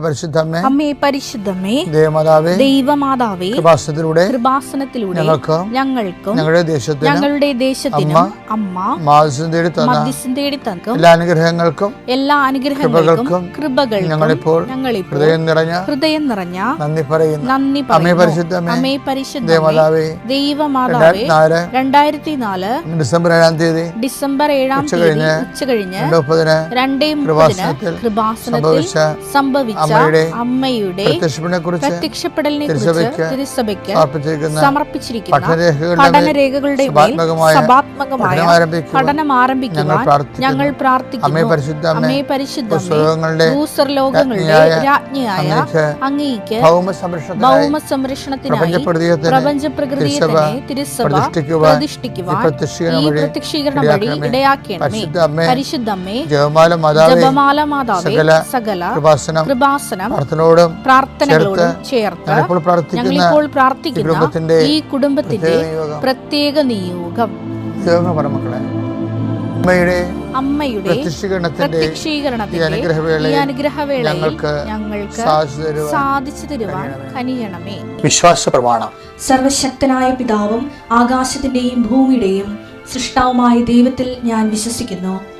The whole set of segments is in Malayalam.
പരിശുദ്ധമ്മേ അമ്മേ പരിശുദ്ധമേ ദേവമാതാവേ ദൈവമാതാവേ കൃപാസനത്തിലൂടെ കൃപാസനത്തിലൂടെ ഞങ്ങൾക്കും ഞങ്ങൾക്കും ഞങ്ങളുടെ ദേശത്തിന് ഞങ്ങളുടെ ദേശത്തിനും അമ്മ മാസം തേടി തന്ന മധ്യസ്ഥം തേടി എല്ലാ അനുഗ്രഹങ്ങൾക്കും എല്ലാ അനുഗ്രഹങ്ങൾക്കും കൃപകൾക്കും ഞങ്ങളിപ്പോൾ ഞങ്ങളിപ്പോൾ ഹൃദയം നിറഞ്ഞ ഹൃദയം നിറഞ്ഞ നന്ദി പറയുന്നു. നന്ദി അമ്മേ പരിശുദ്ധമേ അമ്മേ പരിശുദ്ധമേ ദേവമാതാവേ ദൈവമാതാവേ രണ്ടായിരത്തി നാല് ഡിസംബർ ഏഴാം തീയതി ഡിസംബർ ഏഴാം തീയതി ഉച്ച കഴിഞ്ഞ് രണ്ട് മുപ്പതിന് കൃപാസനത്തിൽ സംഭവിച്ച അമ്മയുടെ പ്രത്യക്ഷപ്പെടലിനെ തിരുസഭയ്ക്ക് സമർപ്പിച്ചിരിക്കുന്ന പഠനരേഖകളുടെ പഠനം ആരംഭിക്കുവാൻ ഞങ്ങൾ പ്രാർത്ഥിക്കുന്നു. അമ്മേ പരിശുദ്ധ ഭൂസ്വർലോകങ്ങളുടെ രാജ്ഞിയായ അങ്ങേക്ക് ഭൗമ സംരക്ഷണത്തിനായി പ്രപഞ്ച പ്രകൃതിയെ തന്നെ തിരുസഭ പ്രതിഷ്ഠിക്കുവാൻ ഈ പ്രത്യക്ഷീകരണം വഴി അമ്മേ പരിശുദ്ധമ്മേ ജപമാല മാതാവേ സകല സകല കൃപാസനം പ്രാർത്ഥനയോടും പ്രാർത്ഥനകളോടും ചേർത്ത് ഞങ്ങളിപ്പോൾ പ്രാർത്ഥിക്കുന്ന ഈ കുടുംബത്തിന്റെ പ്രത്യേക നിയോഗം. അമ്മയുടെ വിശ്വാസ പ്രമാണം. സർവശക്തനായ പിതാവും ആകാശത്തിന്റെയും ഭൂമിയുടെയും സൃഷ്ടാവുമായ ദൈവത്തിൽ ഞാൻ വിശ്വസിക്കുന്നു.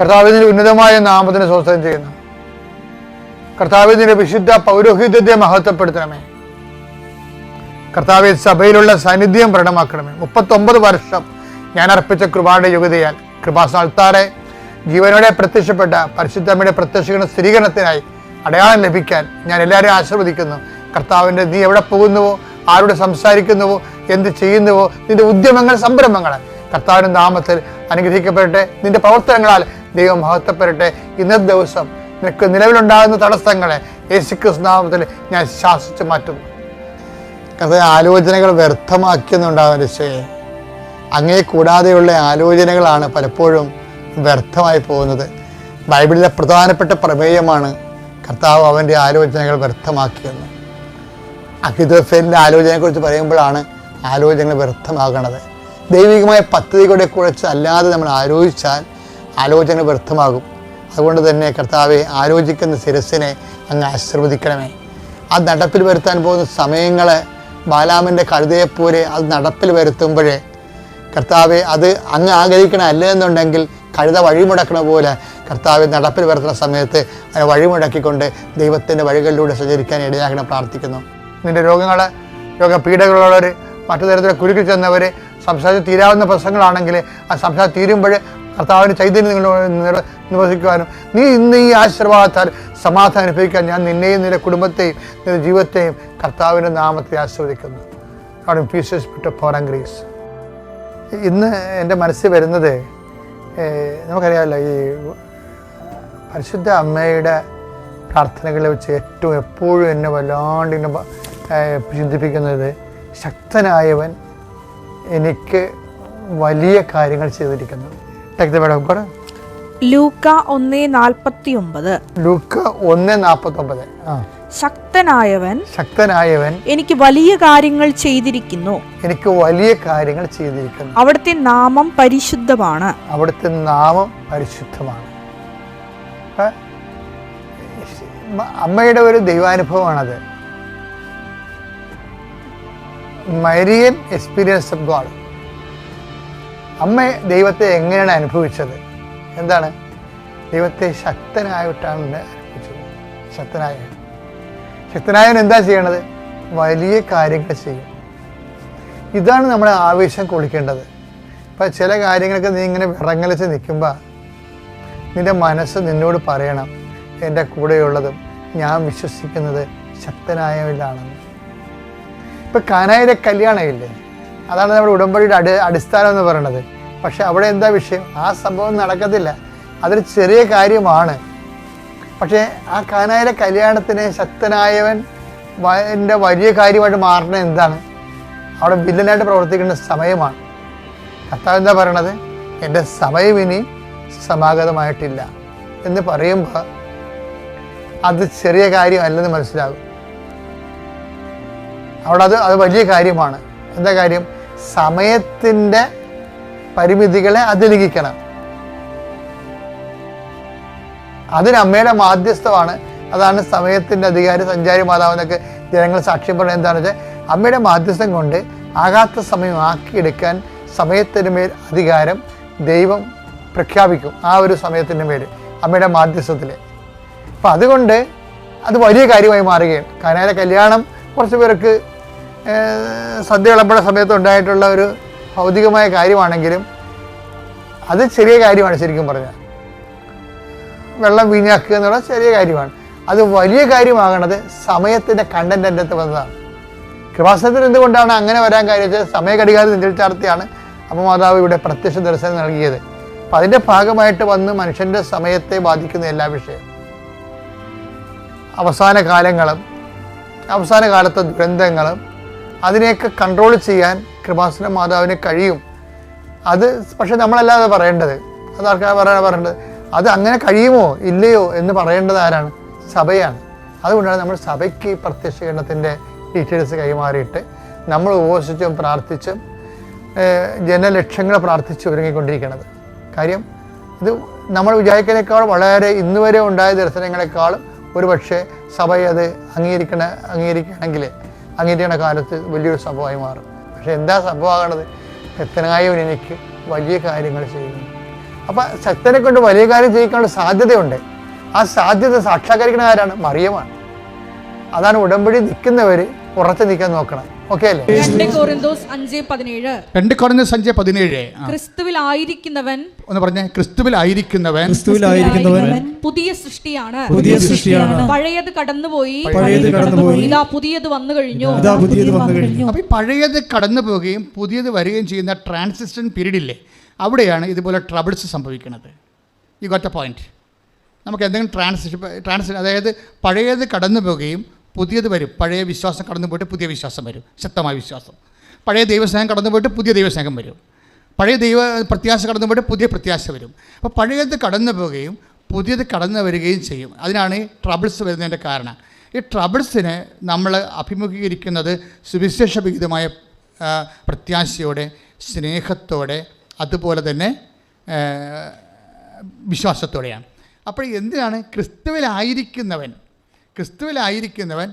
കർത്താവിന്റെ ഉന്നതമായ നാമത്തിന് സ്വസ്ഥം ചെയ്യുന്നു. കർത്താവിന്റെ വിശുദ്ധ പൗരോഹിത്യത്തെ മഹത്വപ്പെടുത്തണമേ. കർത്താവ് സഭയിലുള്ള സാന്നിധ്യം പ്രകടമാക്കണമേ. മുപ്പത്തൊമ്പത് വർഷം ഞാൻ അർപ്പിച്ച കൃപാടെ യുഗതയാൽ കൃപാസ്ഥാനത്താറെ ജീവനോടെ പ്രത്യക്ഷപ്പെട്ട പരിശുദ്ധമ്മയുടെ പ്രത്യക്ഷീകരണ സ്ഥിരീകരണത്തിനായി അടയാളം ലഭിക്കാൻ ഞാൻ എല്ലാവരെയും ആശീർവദിക്കുന്നു. കർത്താവിന്റെ നീ എവിടെ പോകുന്നുവോ ആരോട് സംസാരിക്കുന്നുവോ എന്ത് ചെയ്യുന്നുവോ നിന്റെ ഉദ്യമങ്ങൾ സംരംഭങ്ങൾ കർത്താവിന്റെ നാമത്തിൽ അനുഗ്രഹിക്കപ്പെടട്ടെ. നിന്റെ പ്രവർത്തനങ്ങളാൽ ദൈവം മഹത്വപ്പെടട്ടെ. ഇന്നത്തെ ദിവസം നിനക്ക് നിലവിലുണ്ടാകുന്ന തടസ്സങ്ങളെ യേശുക്രിസ് നാമത്തിൽ ഞാൻ ശാസിച്ചു മാറ്റുന്നു. കഥ ആലോചനകൾ വ്യർത്ഥമാക്കിയെന്നുണ്ടാകുന്ന രക്ഷയെ അങ്ങേ കൂടാതെയുള്ള ആലോചനകളാണ് പലപ്പോഴും വ്യർത്ഥമായി പോകുന്നത്. ബൈബിളിലെ പ്രധാനപ്പെട്ട പ്രമേയമാണ് കർത്താവ് അവന്റെ ആലോചനകൾ വ്യർത്ഥമാക്കിയെന്ന്. അഹിതോഫേലിന്റെ ആലോചനയെക്കുറിച്ച് പറയുമ്പോഴാണ് ആലോചനകൾ വ്യർത്ഥമാകണത്. ദൈവികമായ പദ്ധതികളുടെ കുറിച്ച് അല്ലാതെ നമ്മൾ ആലോചിച്ചാൽ ആലോചന വ്യർത്ഥമാകും. അതുകൊണ്ട് തന്നെ കർത്താവെ ആലോചിക്കുന്ന ശിരസിനെ അങ്ങ് ആശീർവദിക്കണമേ. അത് നടപ്പിൽ വരുത്താൻ പോകുന്ന സമയങ്ങൾ ബാലാമിന്റെ കഴുതയെപ്പോലെ അത് നടപ്പിൽ വരുത്തുമ്പോഴേ കർത്താവെ അത് അങ്ങ് ആഗ്രഹിക്കണ അല്ല എന്നുണ്ടെങ്കിൽ കഴുത വഴിമുടക്കണ പോലെ കർത്താവെ നടപ്പിൽ വരുത്തുന്ന സമയത്ത് അതിനെ വഴിമുടക്കിക്കൊണ്ട് ദൈവത്തിന്റെ വഴികളിലൂടെ സഞ്ചരിക്കാൻ ഇടയാക്കണം പ്രാർത്ഥിക്കുന്നു. നിന്റെ രോഗങ്ങൾ രോഗപീഠകളുള്ളവർ മറ്റു തരത്തിലുള്ള കുരുക്കിൽ ചെന്നവർ സംസാരിച്ച് തീരാവുന്ന പ്രശ്നങ്ങളാണെങ്കിൽ ആ സംസാരം തീരുമ്പോൾ കർത്താവിന് ചൈതന്യം നിങ്ങളോട് നിർവഹിക്കുവാനും നീ ഇന്ന് ഈ ആശീർവാദത്താൽ സമാധാനം അനുഭവിക്കാൻ ഞാൻ നിന്നെയും നിന്റെ കുടുംബത്തെയും നിന്റെ ജീവിതത്തെയും കർത്താവിന്റെ നാമത്തെ ആസ്വദിക്കുന്നു അവിടെ പീസസ് വിട്ട് ഫോറൻ ഗ്രീസ് ഇന്ന് എന്റെ മനസ്സിൽ വരുന്നത് നമുക്കറിയാമല്ലോ ഈ പരിശുദ്ധ അമ്മയുടെ പ്രാർത്ഥനകളെ വെച്ച് ഏറ്റവും എപ്പോഴും എന്നെ വല്ലാണ്ട് ചിന്തിപ്പിക്കുന്നത് ശക്തനായവൻ എനിക്ക് വലിയ കാര്യങ്ങൾ ചെയ്തിരിക്കുന്നു. Take the word of God. ലൂക്ക ഒന്ന് നാൽപ്പത്തി ഒമ്പത് ലൂക്ക ഒന്ന് നാൽപ്പത്തൊമ്പത്. ആ. ശക്തനായവൻ ശക്തനായവൻ എനിക്ക് വലിയ കാര്യങ്ങൾ ചെയ്തിരിക്കുന്നു. എനിക്ക് വലിയ കാര്യങ്ങൾ ചെയ്തിരിക്കുന്നു. അവിടുത്തെ നാമം പരിശുദ്ധമാണ്. അവിടുത്തെ നാമം പരിശുദ്ധമാണ്. അമ്മയുടെ ഒരു ദൈവാനുഭവമാണത്. മരിയൻ എക്സ്പീരിയൻസ് ഓഫ് ഗോഡ് അമ്മ ദൈവത്തെ എങ്ങനെയാണ് അനുഭവിച്ചത്? എന്താണ്? ദൈവത്തെ ശക്തനായിട്ടാണ് അനുഭവിച്ചത്. ശക്തനായ ശക്തനായവൻ എന്താ ചെയ്യണത്? വലിയ കാര്യങ്ങൾ ചെയ്യും. ഇതാണ് നമ്മുടെ ആവേശം കൊള്ളിക്കേണ്ടത്. ഇപ്പം ചില കാര്യങ്ങളൊക്കെ നീ ഇങ്ങനെ വിറങ്ങലിച്ച് നിൽക്കുമ്പോൾ നിന്റെ മനസ്സ് നിന്നോട് പറയണം എന്റെ കൂടെയുള്ളതും ഞാൻ വിശ്വസിക്കുന്നത് ശക്തനായവരിലാണെന്ന് ഇപ്പം കാനായിലെ കല്യാണമില്ലേ? അതാണ് നമ്മുടെ ഉടമ്പടിയുടെ അടി അടിസ്ഥാനം എന്ന് പറയുന്നത്. പക്ഷെ അവിടെ എന്താ വിഷയം? ആ സംഭവം നടക്കത്തില്ല. അതൊരു ചെറിയ കാര്യമാണ്. പക്ഷേ ആ കാനായിലെ കല്യാണത്തിന് ശക്തനായവൻ എന്റെ വലിയ കാര്യമായിട്ട് മാറുന്നത് എന്താണ്? അവിടെ വില്ലനായിട്ട് പ്രവർത്തിക്കേണ്ട സമയമാണ്. കർത്താവ് എന്താ പറയണത്? എന്റെ സമയം ഇനി സമാഗതമായിട്ടില്ല എന്ന് പറയുമ്പോൾ അത് ചെറിയ കാര്യമല്ലെന്ന് മനസ്സിലാകും. അവിടെ അത് അത് വലിയ കാര്യമാണ്. എന്താ കാര്യം? സമയത്തിന്റെ പരിമിതികളെ അതിലംഘിക്കണം. അതിന് അമ്മയുടെ മാധ്യസ്ഥമാണ്. അതാണ് സമയത്തിന്റെ അധികാരി സഞ്ചാരി മാതാവ് എന്നൊക്കെ ജനങ്ങൾ സാക്ഷ്യം പറയുന്നത് എന്താണെന്ന് വെച്ചാൽ അമ്മയുടെ മാധ്യസ്ഥം കൊണ്ട് ആകാത്ത സമയം ആക്കിയെടുക്കാൻ സമയത്തിന് മേൽ അധികാരം ദൈവം പ്രഖ്യാപിക്കും. ആ ഒരു സമയത്തിന്റെ മേൽ അമ്മയുടെ മാധ്യസ്ഥത്തിൽ. അപ്പം അതുകൊണ്ട് അത് വലിയ കാര്യമായി മാറുകയാണ്. കാരണം കല്യാണം കുറച്ച് പേർക്ക് സദ്യ വിളമ്പുന്ന സമയത്ത് ഉണ്ടായിട്ടുള്ള ഒരു ഭൗതികമായ കാര്യമാണെങ്കിലും അത് ചെറിയ കാര്യമാണ് ശരിക്കും പറഞ്ഞാൽ. വെള്ളം വീഞ്ഞാക്കുക എന്നുള്ള ചെറിയ കാര്യമാണ്. അത് വലിയ കാര്യമാകണത് സമയത്തിന്റെ കണ്ടന്റ് എന്റെ അടുത്ത് വന്നതാണ്. കൃപാസനത്തിന് എന്തുകൊണ്ടാണ് അങ്ങനെ വരാൻ കാര്യം വെച്ചാൽ സമയഘടികാരം നെഞ്ചിൽ ചാർത്തിയാണ് അമ്മ മാതാവ് ഇവിടെ പ്രത്യക്ഷ ദർശനം നൽകിയത്. അപ്പം അതിന്റെ ഭാഗമായിട്ട് വന്ന് മനുഷ്യന്റെ സമയത്തെ ബാധിക്കുന്ന എല്ലാ വിഷയം. അവസാന കാലങ്ങളും അവസാന കാലത്തെ ദുരന്തങ്ങൾ അതിനെയൊക്കെ കൺട്രോൾ ചെയ്യാൻ കൃപാസന മാതാവിന് കഴിയും. അത് പക്ഷെ നമ്മളല്ലാതെ പറയേണ്ടത്. അത് ആൾക്കാർ പറയാൻ പറയേണ്ടത്? അത് അങ്ങനെ കഴിയുമോ? ഇല്ലയോ എന്ന് പറയേണ്ടത് ആരാണ്? സഭയാണ്. അതുകൊണ്ടാണ് നമ്മൾ സഭയ്ക്ക് പ്രത്യക്ഷീകരണത്തിന്റെ ഡീറ്റെയിൽസ് കൈമാറിയിട്ട് നമ്മൾ ഉപവസിച്ചും പ്രാർത്ഥിച്ചും ജനലക്ഷ്യങ്ങൾ പ്രാർത്ഥിച്ച് ഒരുങ്ങിക്കൊണ്ടിരിക്കുന്നത് കാര്യം ഇത് നമ്മൾ വിചാരിക്കുന്നതിനേക്കാൾ വളരെ ഇന്നുവരെ ഉണ്ടായ ദർശനങ്ങളെക്കാളും ഒരുപക്ഷെ സഭ അത് അംഗീകരിക്കണ അംഗീകരിക്കുകയാണെങ്കിൽ അംഗീകരിക്കണ കാലത്ത് വലിയൊരു സംഭവമായി മാറും. പക്ഷെ എന്താ സംഭവമാകണത്? ശക്തനായവൻ എനിക്ക് വലിയ കാര്യങ്ങൾ ചെയ്യുന്നു. അപ്പം ശക്തനെ കൊണ്ട് വലിയ കാര്യം ചെയ്യിക്കാനുള്ള സാധ്യതയുണ്ട്. ആ സാധ്യത സാക്ഷാത്കരിക്കുന്ന ആരാണ്? മറിയമാണ്. അതാണ് ഉടമ്പടി നിൽക്കുന്നവർ ഉറച്ചു നിൽക്കാൻ നോക്കണം. രണ്ട് കോറിന്തോസ് അഞ്ച് പതിനേഴ്. രണ്ട് കുറഞ്ഞ സഞ്ചയ പതിനേഴ്. ആ, ക്രിസ്തുവിൽ ആയിരിക്കുന്നവൻ പറഞ്ഞേ ക്രിസ്തുവിലായിരിക്കുന്നവൻ. ക്രിസ്തുവിലായിരിക്കുന്നവൻ പുതിയ സൃഷ്ടിയാണ്. പുതിയ സൃഷ്ടിയാണ്. പഴയത് കടന്നുപോയി. പഴയത് കടന്നുപോയി. ഇതാ പുതിയത് വന്നു കഴിഞ്ഞു. ഇതാ പുതിയത് വന്നു കഴിഞ്ഞു. അപ്പോൾ പഴയത് കടന്നു പോവുകയും പുതിയത് വരികയും ചെയ്യുന്ന ട്രാൻസിസ്റ്റൻ പീരീഡ് ഇല്ലേ അവിടെയാണ് ഇതുപോലെ ട്രബിൾസ് സംഭവിക്കുന്നത്. ഈ ഗോറ്റ പോയിന്റ് നമുക്ക് എന്തെങ്കിലും ട്രാൻസിഷൻ ട്രാൻസ് അതായത് പഴയത് കടന്നു പോവുകയും പുതിയത് വരും. പഴയ വിശ്വാസം കടന്നു പോയിട്ട് പുതിയ വിശ്വാസം വരും. ശക്തമായ വിശ്വാസം. പഴയ ദൈവസ്നേഹം കടന്നു പോയിട്ട് പുതിയ ദൈവസ്നേഹം വരും. പഴയ ദൈവ പ്രത്യാശ കടന്നു പോയിട്ട് പുതിയ പ്രത്യാശ വരും. അപ്പോൾ പഴയത് കടന്നു പോവുകയും പുതിയത് കടന്നു വരികയും ചെയ്യും. അതിനാണ് ഈ ട്രബിൾസ് വരുന്നതിന്റെ കാരണം. ഈ ട്രബിൾസിനെ നമ്മൾ അഭിമുഖീകരിക്കുന്നത് സുവിശേഷവിഹിതമായ പ്രത്യാശയോടെ സ്നേഹത്തോടെ അതുപോലെ തന്നെ വിശ്വാസത്തോടെയാണ്. അപ്പോൾ എന്തിനാണ് ക്രിസ്തുവിലായിരിക്കുന്നവൻ ക്രിസ്തുവിലായിരിക്കുന്നവൻ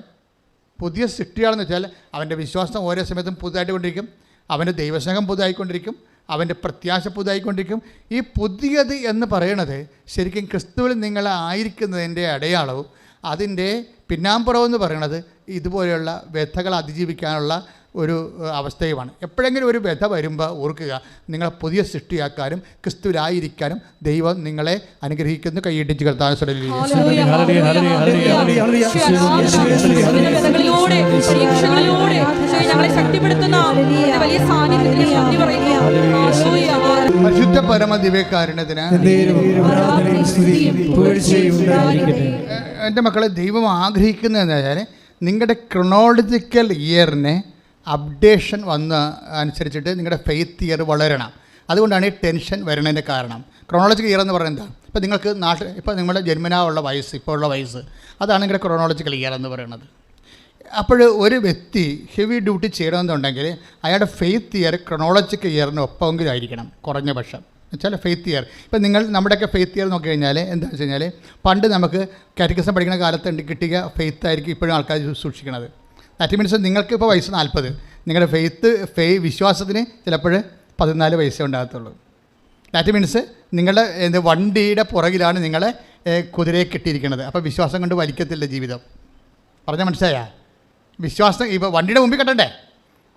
പുതിയ സൃഷ്ടിയാണെന്ന് വെച്ചാൽ അവന്റെ വിശ്വാസം ഓരോ സമയത്തും പുതുതായിട്ട് കൊണ്ടിരിക്കും. അവന്റെ ദൈവസ്നേഹം പുതുതായിക്കൊണ്ടിരിക്കും. അവന്റെ പ്രത്യാശ പുതുതായിക്കൊണ്ടിരിക്കും. ഈ പുതിയത് എന്ന് പറയണത് ശരിക്കും ക്രിസ്തുവിൽ നിങ്ങൾ ആയിരിക്കുന്നതിന്റെ അടയാളവും അതിന്റെ പിന്നാമ്പുറം എന്ന് പറയണത് ഇതുപോലെയുള്ള വ്യഥകൾ അതിജീവിക്കാനുള്ള ഒരു അവസ്ഥയുമാണ് എപ്പോഴെങ്കിലും ഒരു വ്യഥ വരുമ്പോൾ ഓർക്കുക നിങ്ങളെ പുതിയ സൃഷ്ടിയാക്കാനും ക്രിസ്തുവിലായിരിക്കാനും ദൈവം നിങ്ങളെ അനുഗ്രഹിക്കുന്നു കൈയിട്ടിച്ച്. പരിശുദ്ധ പരമ ഉണ്ടായിരിക്കട്ടെ എന്റെ മക്കളെ ദൈവം ആഗ്രഹിക്കുന്നതെന്ന് വെച്ചാൽ നിങ്ങളുടെ ക്രൊണോളജിക്കൽ ഇയറിനെ അപ്ഡേഷൻ വന്ന അനുസരിച്ചിട്ട് നിങ്ങളുടെ ഫെയ്ത്ത് ഇയർ വളരണം. അതുകൊണ്ടാണ് ഈ ടെൻഷൻ വരണതിന്റെ കാരണം. ക്രോണോളജിക്കൽ ഇയർ എന്ന് പറയുന്നത് എന്താ? ഇപ്പോൾ നിങ്ങൾക്ക് നാട്ടിൽ ഇപ്പോൾ നിങ്ങളുടെ ജന്മനാ ഉള്ള വയസ്സ് ഇപ്പോൾ ഉള്ള വയസ്സ് അതാണ് നിങ്ങളുടെ ക്രോണോളജിക്കൽ ഇയർ എന്ന് പറയുന്നത്. അപ്പോൾ ഒരു വ്യക്തി ഹെവി ഡ്യൂട്ടി ചെയ്യണമെന്നുണ്ടെങ്കിൽ അയാളുടെ ഫെയ്ത്ത് ഇയർ ക്രോണോളജിക്കൽ ഇയറിന് ഒപ്പമെങ്കിലും ആയിരിക്കണം കുറഞ്ഞ പക്ഷം. എന്നുവെച്ചാൽ ഫെയ്ത്ത് ഇയർ. ഇപ്പം നിങ്ങൾ നമ്മുടെയൊക്കെ ഫെയ്ത്ത് ഇയർ നോക്കി കഴിഞ്ഞാൽ എന്താ വെച്ച് കഴിഞ്ഞാൽ പണ്ട് നമുക്ക് കാറ്റഗറിസം പഠിക്കുന്ന കാലത്ത് കിട്ടിയ ഫെയ്ത്ത് ആയിരിക്കും ഇപ്പോഴും ആൾക്കാർ സൂക്ഷിക്കുന്നത് ദാറ്റ് മീൻസ് നിങ്ങൾക്ക് ഇപ്പോൾ വയസ്സ് നാൽപ്പത് നിങ്ങളുടെ ഫെയ്ത്ത് ഫെയ് വിശ്വാസത്തിന് ചിലപ്പോൾ പതിനാല് വയസ്സേ ഉണ്ടാകത്തുള്ളൂ. ദാറ്റ് മീൻസ് നിങ്ങളുടെ എന്ത് വണ്ടിയുടെ പുറകിലാണ് നിങ്ങളെ കുതിരയെ കെട്ടിയിരിക്കുന്നത്. അപ്പോൾ വിശ്വാസം കൊണ്ട് വലിക്കത്തില്ല ജീവിതം. പറഞ്ഞാൽ മനസ്സിലായാ? വിശ്വാസം ഇപ്പോൾ വണ്ടിയുടെ മുമ്പിൽ കെട്ടണ്ടേ?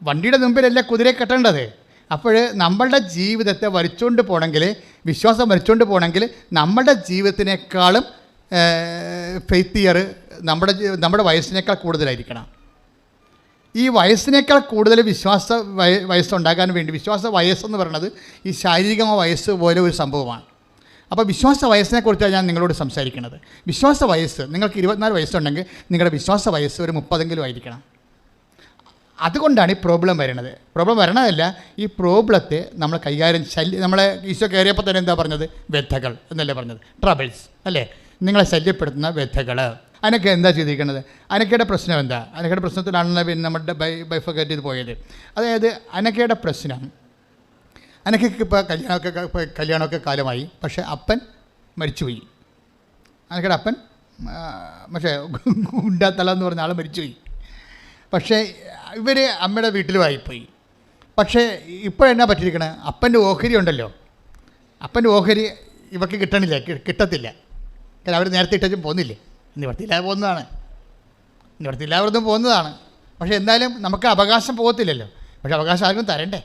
വണ്ടിയുടെ മുമ്പിലല്ല കുതിരയെ കെട്ടേണ്ടത്? അപ്പോൾ നമ്മളുടെ ജീവിതത്തെ വരച്ചുകൊണ്ട് പോകണമെങ്കിൽ വിശ്വാസം വരച്ചുകൊണ്ട് പോകണമെങ്കിൽ നമ്മളുടെ ജീവിതത്തിനേക്കാളും ഫെയ്ത്ത് ഇയർ നമ്മുടെ നമ്മുടെ വയസ്സിനേക്കാൾ കൂടുതലായിരിക്കണം. ഈ വയസ്സിനേക്കാൾ കൂടുതൽ വിശ്വാസ വയ വയസ്സുണ്ടാകാൻ വേണ്ടി വിശ്വാസ വയസ്സെന്ന് പറയുന്നത് ഈ ശാരീരികമായ വയസ്സ് പോലെ ഒരു സംഭവമാണ്. അപ്പോൾ വിശ്വാസ വയസ്സിനെക്കുറിച്ചാണ് ഞാൻ നിങ്ങളോട് സംസാരിക്കുന്നത്. വിശ്വാസ വയസ്സ് നിങ്ങൾക്ക് ഇരുപത്തിനാല് വയസ്സുണ്ടെങ്കിൽ നിങ്ങളുടെ വിശ്വാസ വയസ്സ് ഒരു മുപ്പതെങ്കിലും ആയിരിക്കണം. അതുകൊണ്ടാണ് ഈ പ്രോബ്ലം വരുന്നത്. പ്രോബ്ലം വരണതല്ല ഈ പ്രോബ്ലത്തെ നമ്മൾ കൈകാര്യം ശല്യം നമ്മളെ ഈശോ കയറിയപ്പോൾ തന്നെ എന്താ പറഞ്ഞത്? വ്യഥകൾ എന്നല്ലേ പറഞ്ഞത്? ട്രബിൾസ് അല്ലേ? നിങ്ങളെ ശല്യപ്പെടുത്തുന്ന വ്യഥകൾ അതിനൊക്കെ എന്താ ചെയ്തിരിക്കുന്നത് അനക്കയുടെ പ്രശ്നം എന്താ? അനക്കയുടെ പ്രശ്നത്തിലാണ് പിന്നെ നമ്മുടെ ബൈ ബൈഫൊക്കേറ്റ് ചെയ്ത് പോയത്. അതായത് അനക്കയുടെ പ്രശ്നം അനക്കയ്ക്ക് ഇപ്പോൾ കല്യാണമൊക്കെ കല്യാണമൊക്കെ കാലമായി പക്ഷേ അപ്പൻ മരിച്ചുപോയി. അനക്കയുടെ അപ്പൻ പക്ഷേ ഗുണ്ടാത്തല എന്ന് പറഞ്ഞ ആൾ മരിച്ചുപോയി. പക്ഷേ ഇവർ അമ്മയുടെ വീട്ടിലുമായിപ്പോയി പക്ഷേ ഇപ്പോഴെന്നാ പറ്റിയിരിക്കണേ? അപ്പന്റെ ഓഹരി ഉണ്ടല്ലോ. അപ്പന്റെ ഓഹരി ഇവർക്ക് കിട്ടണില്ല കിട്ടത്തില്ല. കാരണം അവർ നേരത്തെ ഇട്ടും പോകുന്നില്ലേ നിവർത്തിയില്ലാതെ പോകുന്നതാണ്. നിവർത്തിയില്ലാതെ പോകുന്നതാണ്. പക്ഷേ എന്തായാലും നമുക്ക് അവകാശം പോകത്തില്ലല്ലോ. പക്ഷേ അവകാശം ആർക്കും തരണ്ടേ?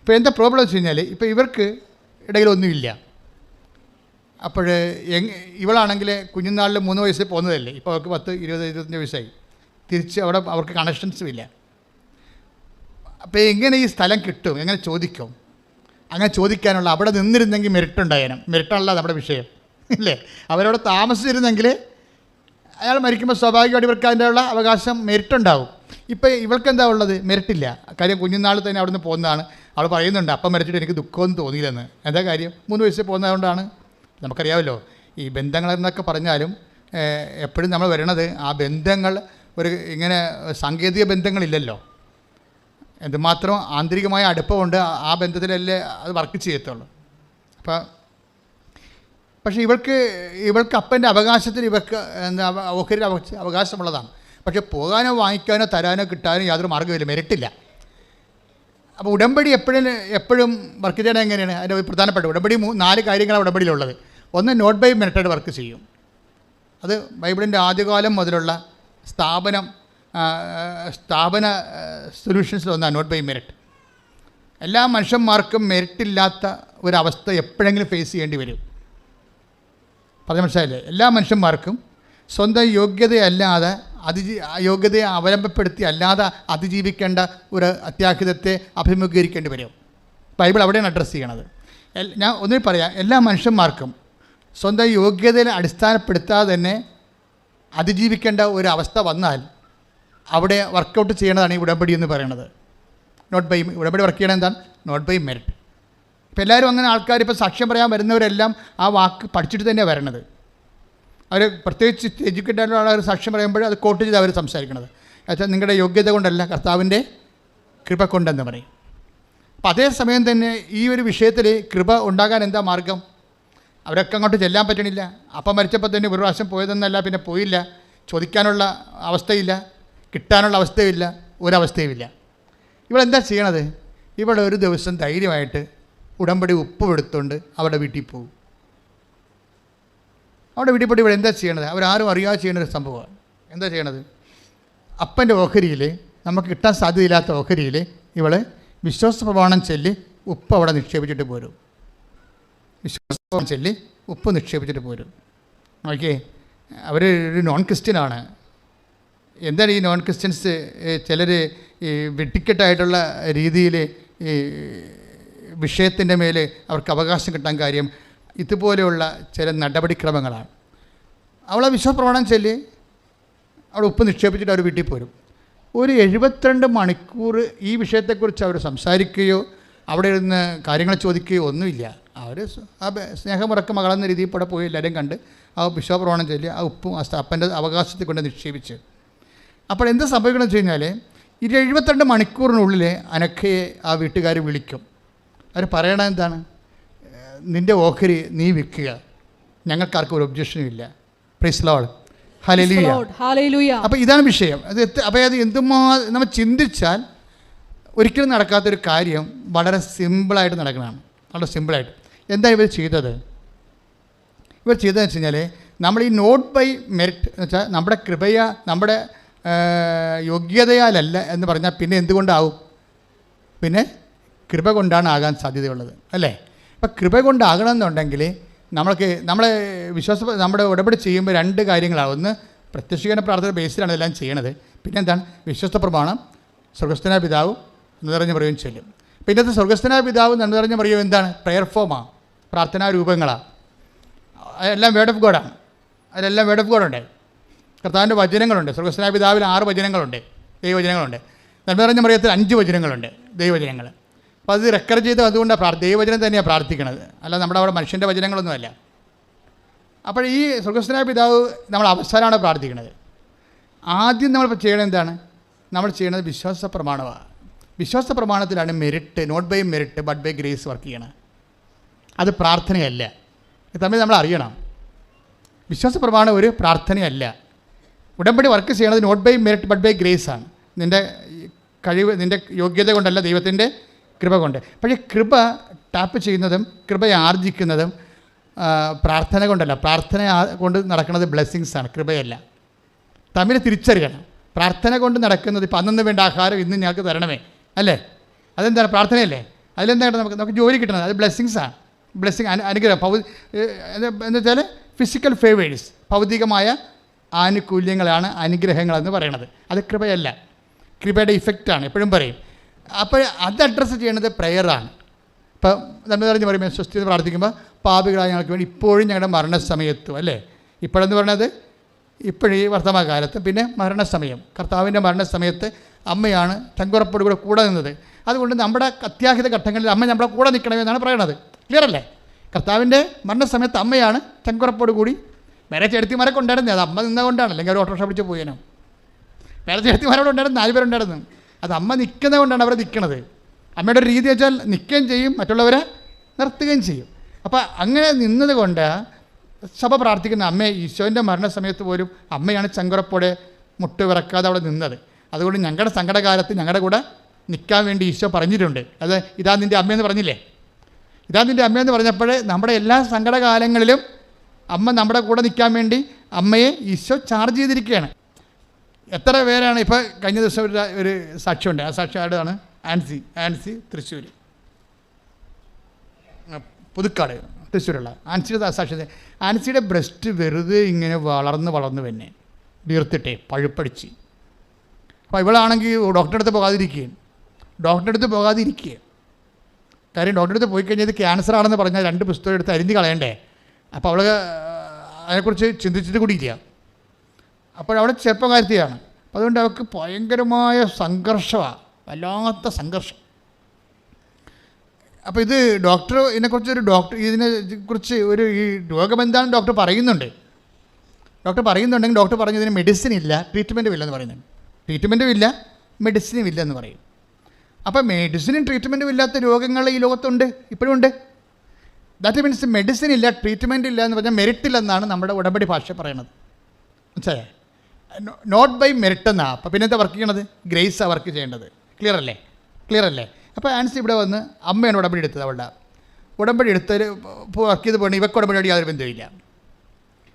ഇപ്പോൾ എന്താ പ്രോബ്ലം വെച്ച് കഴിഞ്ഞാൽ ഇപ്പോൾ ഇവർക്ക് ഇടയിലൊന്നുമില്ല അപ്പോൾ എങ് ഇവളാണെങ്കിൽ കുഞ്ഞുനാളിൽ മൂന്ന് വയസ്സിൽ പോകുന്നതല്ലേ? ഇപ്പോൾ അവർക്ക് പത്ത് ഇരുപത് ഇരുപത്തഞ്ച് വയസ്സായി. തിരിച്ച് അവിടെ അവർക്ക് കണക്ഷൻസും ഇല്ല. അപ്പോൾ എങ്ങനെ ഈ സ്ഥലം കിട്ടും? എങ്ങനെ ചോദിക്കും? അങ്ങനെ ചോദിക്കാനുള്ള അവിടെ നിന്നിരുന്നെങ്കിൽ മെരിട്ടുണ്ടായേനും മെരിട്ടാണല്ലോ നമ്മുടെ വിഷയം. ഇല്ലേ? അവരവിടെ താമസിച്ചിരുന്നെങ്കിൽ അയാൾ മരിക്കുമ്പോൾ സ്വാഭാവികമായിട്ട് ഇവർക്ക് അതിന്റെയുള്ള അവകാശം മെരിട്ടുണ്ടാവും ഇപ്പം ഇവൾക്ക് എന്താ ഉള്ളത്? മെറിറ്റില്ല കാര്യം കുഞ്ഞുനാൾ തന്നെ അവിടുന്ന് പോകുന്നതാണ് അവൾ പറയുന്നുണ്ട് അപ്പം മരിച്ചിട്ട് എനിക്ക് ദുഃഖമൊന്നും തോന്നിയില്ലെന്ന്. എന്താ കാര്യം? മൂന്ന് വയസ്സിൽ പോകുന്നതുകൊണ്ടാണ്. നമുക്കറിയാമല്ലോ ഈ ബന്ധങ്ങൾ എന്നൊക്കെ പറഞ്ഞാലും എപ്പോഴും നമ്മൾ വരണത് ആ ബന്ധങ്ങൾ ഒരു ഇങ്ങനെ സാങ്കേതിക ബന്ധങ്ങളില്ലല്ലോ. എന്തുമാത്രം ആന്തരികമായ അടുപ്പമുണ്ട് ആ ബന്ധത്തിലല്ലേ അത് വർക്ക് ചെയ്യത്തുള്ളൂ. അപ്പോൾ പക്ഷേ ഇവൾക്ക് ഇവൾക്ക് അപ്പന്റെ അവകാശത്തിൽ ഇവർക്ക് എന്താ ഓഹരി അവകാശമുള്ളതാണ്. പക്ഷേ പോകാനോ വാങ്ങിക്കാനോ തരാനോ കിട്ടാനോ യാതൊരു മാർഗമില്ല മെരിട്ടില്ല അപ്പോൾ ഉടമ്പടി എപ്പോഴും എപ്പോഴും വർക്ക് ചെയ്യണം എങ്ങനെയാണ്? അതിന്റെ പ്രധാനപ്പെട്ട ഉടമ്പടി നാല് കാര്യങ്ങളാണ് ഉടമ്പടിയിലുള്ളത്. ഒന്ന് നോട്ട് ബൈ മെറിറ്റഡ് വർക്ക് ചെയ്യും. അത് ബൈബിളിന്റെ ആദ്യകാലം മുതലുള്ള സ്ഥാപനം സ്ഥാപന സൊല്യൂഷൻസിലൊന്നാണ് നോട്ട് ബൈ മെറിറ്റ് എല്ലാ മനുഷ്യന്മാർക്കും മെറിറ്റില്ലാത്ത ഒരവസ്ഥ എപ്പോഴെങ്കിലും ഫേസ് ചെയ്യേണ്ടി വരും. പറഞ്ഞ മനസ്സിലായില്ലേ? എല്ലാ മനുഷ്യന്മാർക്കും സ്വന്തം യോഗ്യതയല്ലാതെ അതിജീ യോഗ്യതയെ അവലംബപ്പെടുത്തി അല്ലാതെ അതിജീവിക്കേണ്ട ഒരു അത്യാഹിതത്തെ അഭിമുഖീകരിക്കേണ്ടി വരും. ബൈബിൾ അവിടെയാണ് അഡ്രസ്സ് ചെയ്യണത്. ഞാൻ ഒന്നിൽ പറയാം എല്ലാ മനുഷ്യന്മാർക്കും സ്വന്തം യോഗ്യതയിൽ അടിസ്ഥാനപ്പെടുത്താതെ തന്നെ അതിജീവിക്കേണ്ട ഒരു അവസ്ഥ വന്നാൽ അവിടെ വർക്കൗട്ട് ചെയ്യണതാണ് ഈ ഉടമ്പടി എന്ന് പറയുന്നത്. നോട്ട് ബൈ ഉടമ്പടി വർക്ക് ചെയ്യണത് എന്താണ്? നോട്ട് ബൈ മെറിറ്റ് ഇപ്പം എല്ലാവരും അങ്ങനെ ആൾക്കാർ ഇപ്പോൾ സാക്ഷ്യം പറയാൻ വരുന്നവരെല്ലാം ആ വാക്ക് പഠിച്ചിട്ട് തന്നെയാണ് വരണത്. അവർ പ്രത്യേകിച്ച് എഡ്യൂക്കേറ്റഡ് ആൾ സാക്ഷ്യം പറയുമ്പോൾ അത് കോട്ട് ചെയ്ത് അവർ സംസാരിക്കണത്. എന്നുവെച്ചാൽ നിങ്ങളുടെ യോഗ്യത കൊണ്ടല്ല കർത്താവിന്റെ കൃപ കൊണ്ടെന്ന് പറയും. അപ്പം അതേസമയം തന്നെ ഈ ഒരു വിഷയത്തിൽ കൃപ ഉണ്ടാകാൻ എന്താ മാർഗം? അവരൊക്കെ അങ്ങോട്ട് ചെല്ലാൻ പറ്റണില്ല. അപ്പം മരിച്ചപ്പോൾ തന്നെ ഒരു പ്രാവശ്യം പോയതെന്നല്ല പിന്നെ പോയില്ല. ചോദിക്കാനുള്ള അവസ്ഥയില്ല. കിട്ടാനുള്ള അവസ്ഥയില്ല ഒരവസ്ഥയുമില്ല. ഇവളെന്താ ചെയ്യണത്? ഇവളൊരു ദിവസം ധൈര്യമായിട്ട് ഉടമ്പടി ഉപ്പ് എടുത്തുകൊണ്ട് അവിടെ വീട്ടിൽ പോകും. അവിടെ വീട്ടിൽ പോയിട്ട് ഇവിടെ എന്താ ചെയ്യണത്? അവരാരും അറിയാതെ ചെയ്യുന്ന ഒരു സംഭവമാണ്. എന്താ ചെയ്യണത്? അപ്പന്റെ ഓഹരിയിൽ നമുക്ക് കിട്ടാൻ സാധ്യതയില്ലാത്ത ഓഹരിയിൽ ഇവൾ വിശ്വാസ പ്രമാണം ചൊല്ലി ഉപ്പ് അവിടെ നിക്ഷേപിച്ചിട്ട് പോരും. വിശ്വാസ പ്രമാണം ചൊല്ലി ഉപ്പ് നിക്ഷേപിച്ചിട്ട് പോരും. ഓക്കെ അവർ ഒരു നോൺ ക്രിസ്ത്യനാണ് എന്താണ് ഈ നോൺ ക്രിസ്ത്യൻസ് ചിലർ ഈ വെട്ടിക്കെട്ടായിട്ടുള്ള രീതിയിൽ ഈ വിഷയത്തിന്റെ മേലെ അവർക്ക് അവകാശം കിട്ടാൻ കാര്യം ഇതുപോലെയുള്ള ചില നടപടിക്രമങ്ങളാണ്. അവളെ വിശ്വപ്രമാണം ചൊല്ലി അവിടെ ഉപ്പ് നിക്ഷേപിച്ചിട്ട് അവർ വീട്ടിൽ പോരും. ഒരു എഴുപത്തിരണ്ട് മണിക്കൂർ ഈ വിഷയത്തെക്കുറിച്ച് അവർ സംസാരിക്കുകയോ അവിടെ ഇരുന്ന് കാര്യങ്ങൾ ചോദിക്കുകയോ ഒന്നുമില്ല. അവർ ആ സ്നേഹമുറക്കം മകളെന്ന രീതിയിൽ ഇവിടെ പോയി എല്ലാവരും കണ്ട് ആ ബിഷോപ്രമാണം ചൊല്ലി ആ ഉപ്പും ആ അപ്പന്റെ അവകാശത്തിൽ കൊണ്ട് നിക്ഷേപിച്ച്. അപ്പോൾ എന്ത് സംഭവിക്കണമെന്ന് വെച്ച് കഴിഞ്ഞാൽ ഈ എഴുപത്തിരണ്ട് മണിക്കൂറിനുള്ളിൽ അനക്കയെ ആ വീട്ടുകാർ വിളിക്കും. അവർ പറയണ എന്താണ്? നിന്റെ ഓഹരി നീ വിൽക്കുക. ഞങ്ങൾക്കാർക്കും ഒരു ഒബ്ജക്ഷനും ഇല്ല. Praise Lord hallelujah. അപ്പോൾ ഇതാണ് വിഷയം. അത് അപ്പോൾ അത് എന്തുമാ നമ്മൾ ചിന്തിച്ചാൽ ഒരിക്കലും നടക്കാത്തൊരു കാര്യം വളരെ സിമ്പിളായിട്ട് നടക്കുന്നതാണ് വളരെ സിമ്പിളായിട്ട് എന്താ ഇവർ ചെയ്തത്? ഇവർ ചെയ്തതെന്ന് വെച്ച് കഴിഞ്ഞാൽ നമ്മൾ ഈ നോട്ട് ബൈ മെറിറ്റ് എന്ന് വെച്ചാൽ നമ്മുടെ കൃപയ നമ്മുടെ യോഗ്യതയാലല്ല എന്ന് പറഞ്ഞാൽ പിന്നെ എന്തുകൊണ്ടാവും? പിന്നെ കൃപ കൊണ്ടാണ് ആകാൻ സാധ്യതയുള്ളത് അല്ലേ? അപ്പം കൃപ കൊണ്ടാകണം എന്നുണ്ടെങ്കിൽ നമ്മൾക്ക് നമ്മളെ വിശ്വാസ നമ്മുടെ ഉടപടി ചെയ്യുമ്പോൾ രണ്ട് കാര്യങ്ങളാണ്. ഒന്ന് പ്രത്യക്ഷീകരണ പ്രാർത്ഥന ബേസിലാണ് ഇതെല്ലാം ചെയ്യണത്. പിന്നെ എന്താണ്? വിശ്വസ്ത പ്രമാണം സ്വർഗസ്ഥനായ പിതാവും നിറഞ്ഞ പറയുകയും ചൊല്ലും പിന്നെ ഇന്നത്തെ സ്വർഗസ്ഥനായ പിതാവ് നിറഞ്ഞ പറയുക എന്താണ്? പ്രെയർ ഫോമാണ് പ്രാർത്ഥനാ രൂപങ്ങളാണ് അതെല്ലാം വേർഡ് ഓഫ് ഗോഡാണ് അതിലെല്ലാം വേർഡ് ഓഫ് ഗോഡുണ്ട് കർത്താവിന്റെ വചനങ്ങളുണ്ട്. സ്വർഗസ്ഥന പിതാവിൽ ആറ് വചനങ്ങളുണ്ട്. ദൈവവചനങ്ങളുണ്ട്. നിറഞ്ഞ മറിയത്തിൽ അഞ്ച് വചനങ്ങളുണ്ട്. ദൈവവചനങ്ങൾ. അപ്പോൾ അത് റെക്കർ ചെയ്ത് അതുകൊണ്ടാണ് പ്രാർ ദൈവവചനം തന്നെയാണ് പ്രാർത്ഥിക്കണത്. അല്ല നമ്മുടെ അവിടെ മനുഷ്യന്റെ വചനങ്ങളൊന്നുമല്ല. അപ്പോൾ ഈ സ്വർഗസ്നായ പിതാവ് നമ്മൾ അവസാനമാണ് പ്രാർത്ഥിക്കുന്നത് ആദ്യം നമ്മൾ ചെയ്യണത് എന്താണ്? നമ്മൾ ചെയ്യണത് വിശ്വാസ പ്രമാണമാണ് വിശ്വാസ പ്രമാണത്തിലാണ് merit not by merit but by grace work ചെയ്യണത്. അത് പ്രാർത്ഥനയല്ല. തമ്മിൽ നമ്മൾ അറിയണം. വിശ്വാസ പ്രമാണം ഒരു പ്രാർത്ഥനയല്ല. ഉടമ്പടി വർക്ക് ചെയ്യണത് not by merit but by grace ആണ്. നിന്റെ കഴിവ് നിന്റെ യോഗ്യത കൊണ്ടല്ല ദൈവത്തിന്റെ കൃപ കൊണ്ട്. പക്ഷേ കൃപ ടാപ്പ് ചെയ്യുന്നതും കൃപ ആർജിക്കുന്നതും പ്രാർത്ഥന കൊണ്ടല്ല. പ്രാർത്ഥന കൊണ്ട് നടക്കുന്നത് ബ്ലെസ്സിങ്സ് ആണ് കൃപയല്ല. തമ്മിൽ തിരിച്ചറിയണം. പ്രാർത്ഥന കൊണ്ട് നടക്കുന്നത് ഇപ്പം അന്നു വേണ്ട ആഹാരം ഇന്ന് ഞങ്ങൾക്ക് തരണമേ അല്ലേ? അതെന്താണ്? പ്രാർത്ഥനയല്ലേ? അതിലെന്താണ് നമുക്ക് നമുക്ക് ജോലി കിട്ടുന്നത്? അത് ബ്ലെസ്സിങ്സാണ് ബ്ലെസ്സിങ് അനുഗ്രഹം. ഭൗ എന്ന് വെച്ചാൽ ഫിസിക്കൽ ഫേവേഴ്സ് ഭൗതികമായ ആനുകൂല്യങ്ങളാണ് അനുഗ്രഹങ്ങളെന്ന് പറയണത് അത് കൃപയല്ല. കൃപയുടെ ഇഫക്റ്റാണ് എപ്പോഴും പറയും അപ്പോൾ അത് അഡ്രസ്സ് ചെയ്യേണ്ടത് പ്രെയറാണ് ഇപ്പം നമ്മൾ പറഞ്ഞു പറയുമ്പോൾ സ്വസ്ഥത പ്രാർത്ഥിക്കുമ്പോൾ പാപികളായ ഞങ്ങൾക്ക് വേണ്ടി ഇപ്പോഴും ഞങ്ങളുടെ മരണസമയത്തും അല്ലേ? ഇപ്പോഴെന്ന് പറയുന്നത് ഇപ്പോഴീ വർത്തമാനകാലത്ത് പിന്നെ മരണസമയം. കർത്താവിന്റെ മരണസമയത്ത് അമ്മയാണ് തങ്കുറപ്പോട് കൂടെ കൂടെ നിന്നത്. അതുകൊണ്ട് നമ്മുടെ അത്യാഹിത ഘട്ടങ്ങളിൽ അമ്മ നമ്മുടെ കൂടെ നിൽക്കണമെന്നാണ് പറയണത്. ക്ലിയർ അല്ലേ? കർത്താവിന്റെ മരണസമയത്ത് അമ്മയാണ് തങ്കുറപ്പോട് കൂടി വേറെ ചെടുത്തിമാരൊക്കെ ഉണ്ടായിരുന്നത് അത് അമ്മ നിന്നുകൊണ്ടാണ് അല്ലെങ്കിൽ ഒരു ഓട്ടോറിക്ഷ പിടിച്ച് പോയേനോ. വേറെ ചെടുത്തിമാരോട് ഉണ്ടായിരുന്നു നാല് പേരുണ്ടായിരുന്നു. അത് അമ്മ നിൽക്കുന്നത് കൊണ്ടാണ് അവർ നിൽക്കുന്നത് അമ്മയുടെ ഒരു രീതി വെച്ചാൽ നിൽക്കുകയും ചെയ്യും മറ്റുള്ളവരെ നിർത്തുകയും ചെയ്യും. അപ്പോൾ അങ്ങനെ നിന്നത് കൊണ്ട് സഭ പ്രാർത്ഥിക്കുന്ന അമ്മ ഈശോന്റെ മരണസമയത്ത് പോലും അമ്മയാണ് ചങ്കുറപ്പോടെ മുട്ട് വിറക്കാതെ അവിടെ നിന്നത്. അതുകൊണ്ട് ഞങ്ങളുടെ സങ്കടകാലത്ത് ഞങ്ങളുടെ കൂടെ നിൽക്കാൻ വേണ്ടി ഈശോ പറഞ്ഞിട്ടുണ്ട്. അത് ഇതാ നിന്റെ അമ്മയെന്ന് പറഞ്ഞില്ലേ? ഇതാ നിന്റെ അമ്മയെന്ന് പറഞ്ഞപ്പോൾ നമ്മുടെ എല്ലാ സങ്കടകാലങ്ങളിലും അമ്മ നമ്മുടെ കൂടെ നിൽക്കാൻ വേണ്ടി അമ്മയെ ഈശോ ചാർജ് ചെയ്തിരിക്കുകയാണ്. എത്ര പേരാണ് ഇപ്പോൾ കഴിഞ്ഞ ദിവസം ഒരു ഒരു സാക്ഷ്യമുണ്ട് ആ സാക്ഷി ആടാണ് ആൻസി. ആൻസി തൃശ്ശൂർ പുതുക്കാട്. തൃശ്ശൂരുള്ള. ആൻസിയുടെ സാക്ഷ്യത ആൻസിയുടെ ബ്രസ്റ്റ് വെറുതെ ഇങ്ങനെ വളർന്ന് വളർന്ന് തന്നെ വീർത്തിട്ടെ പഴുപ്പടിച്ച്. അപ്പോൾ ഇവളാണെങ്കിൽ ഡോക്ടറെ അടുത്ത് പോകാതിരിക്കുകയും ഡോക്ടറെ അടുത്ത് പോകാതിരിക്കുക കാര്യം ഡോക്ടറെ അടുത്ത് പോയി കഴിഞ്ഞാൽ ഇത് ക്യാൻസർ ആണെന്ന് പറഞ്ഞാൽ രണ്ട് പുസ്തകം എടുത്ത് അരിഞ്ഞ് കളയണ്ടേ? അപ്പോൾ അവൾ അതിനെക്കുറിച്ച് ചിന്തിച്ചിട്ട് കൂടിയില്ല അപ്പോൾ അവിടെ ചെറുപ്പക്കാരത്തിയാണ് അപ്പോൾ അതുകൊണ്ട് അവർക്ക് ഭയങ്കരമായ സംഘർഷമാണ് വല്ലാത്ത സംഘർഷം. അപ്പോൾ ഇത് ഡോക്ടർ ഇതിനെക്കുറിച്ച് ഒരു ഡോക്ടർ ഇതിനെ കുറിച്ച് ഒരു ഈ രോഗം എന്താണെന്ന് ഡോക്ടർ പറയുന്നുണ്ട്. ഡോക്ടർ പറയുന്നുണ്ടെങ്കിൽ ഡോക്ടർ പറഞ്ഞു ഇതിന് മെഡിസിൻ ഇല്ല ട്രീറ്റ്മെന്റും ഇല്ലെന്ന് പറയുന്നുണ്ട്. ട്രീറ്റ്മെന്റും ഇല്ല മെഡിസിനും ഇല്ല എന്ന് പറയും. അപ്പോൾ മെഡിസിനും ട്രീറ്റ്മെന്റും ഇല്ലാത്ത രോഗങ്ങൾ ഈ ലോകത്തുണ്ട്? ഇപ്പോഴും ഉണ്ട്. ദാറ്റ് മീൻസ് മെഡിസിൻ ഇല്ല ട്രീറ്റ്മെന്റ് ഇല്ല എന്ന് പറഞ്ഞാൽ മെറിറ്റ് ഇല്ലെന്നാണ് നമ്മുടെ ഉടമ്പടി ഭാഷ പറയണത് മനസ്സിലായേ? നോട്ട് ബൈ മെറിറ്റ് എന്നാണ് അപ്പോൾ പിന്നെ എന്താ വർക്ക് ചെയ്യണത്? ഗ്രേസാണ് വർക്ക് ചെയ്യേണ്ടത്. ക്ലിയർ അല്ലേ? ക്ലിയർ അല്ലേ? അപ്പോൾ ആൻസി ഇവിടെ വന്ന് അമ്മയാണ് ഉടമ്പടി എടുത്തത് അവളുടെ. ഉടമ്പടി എടുത്ത് വർക്ക് ചെയ്ത് പോകണം ഇവക്ക് ഉടമ്പടിയോട് യാതൊരു ബന്ധമില്ല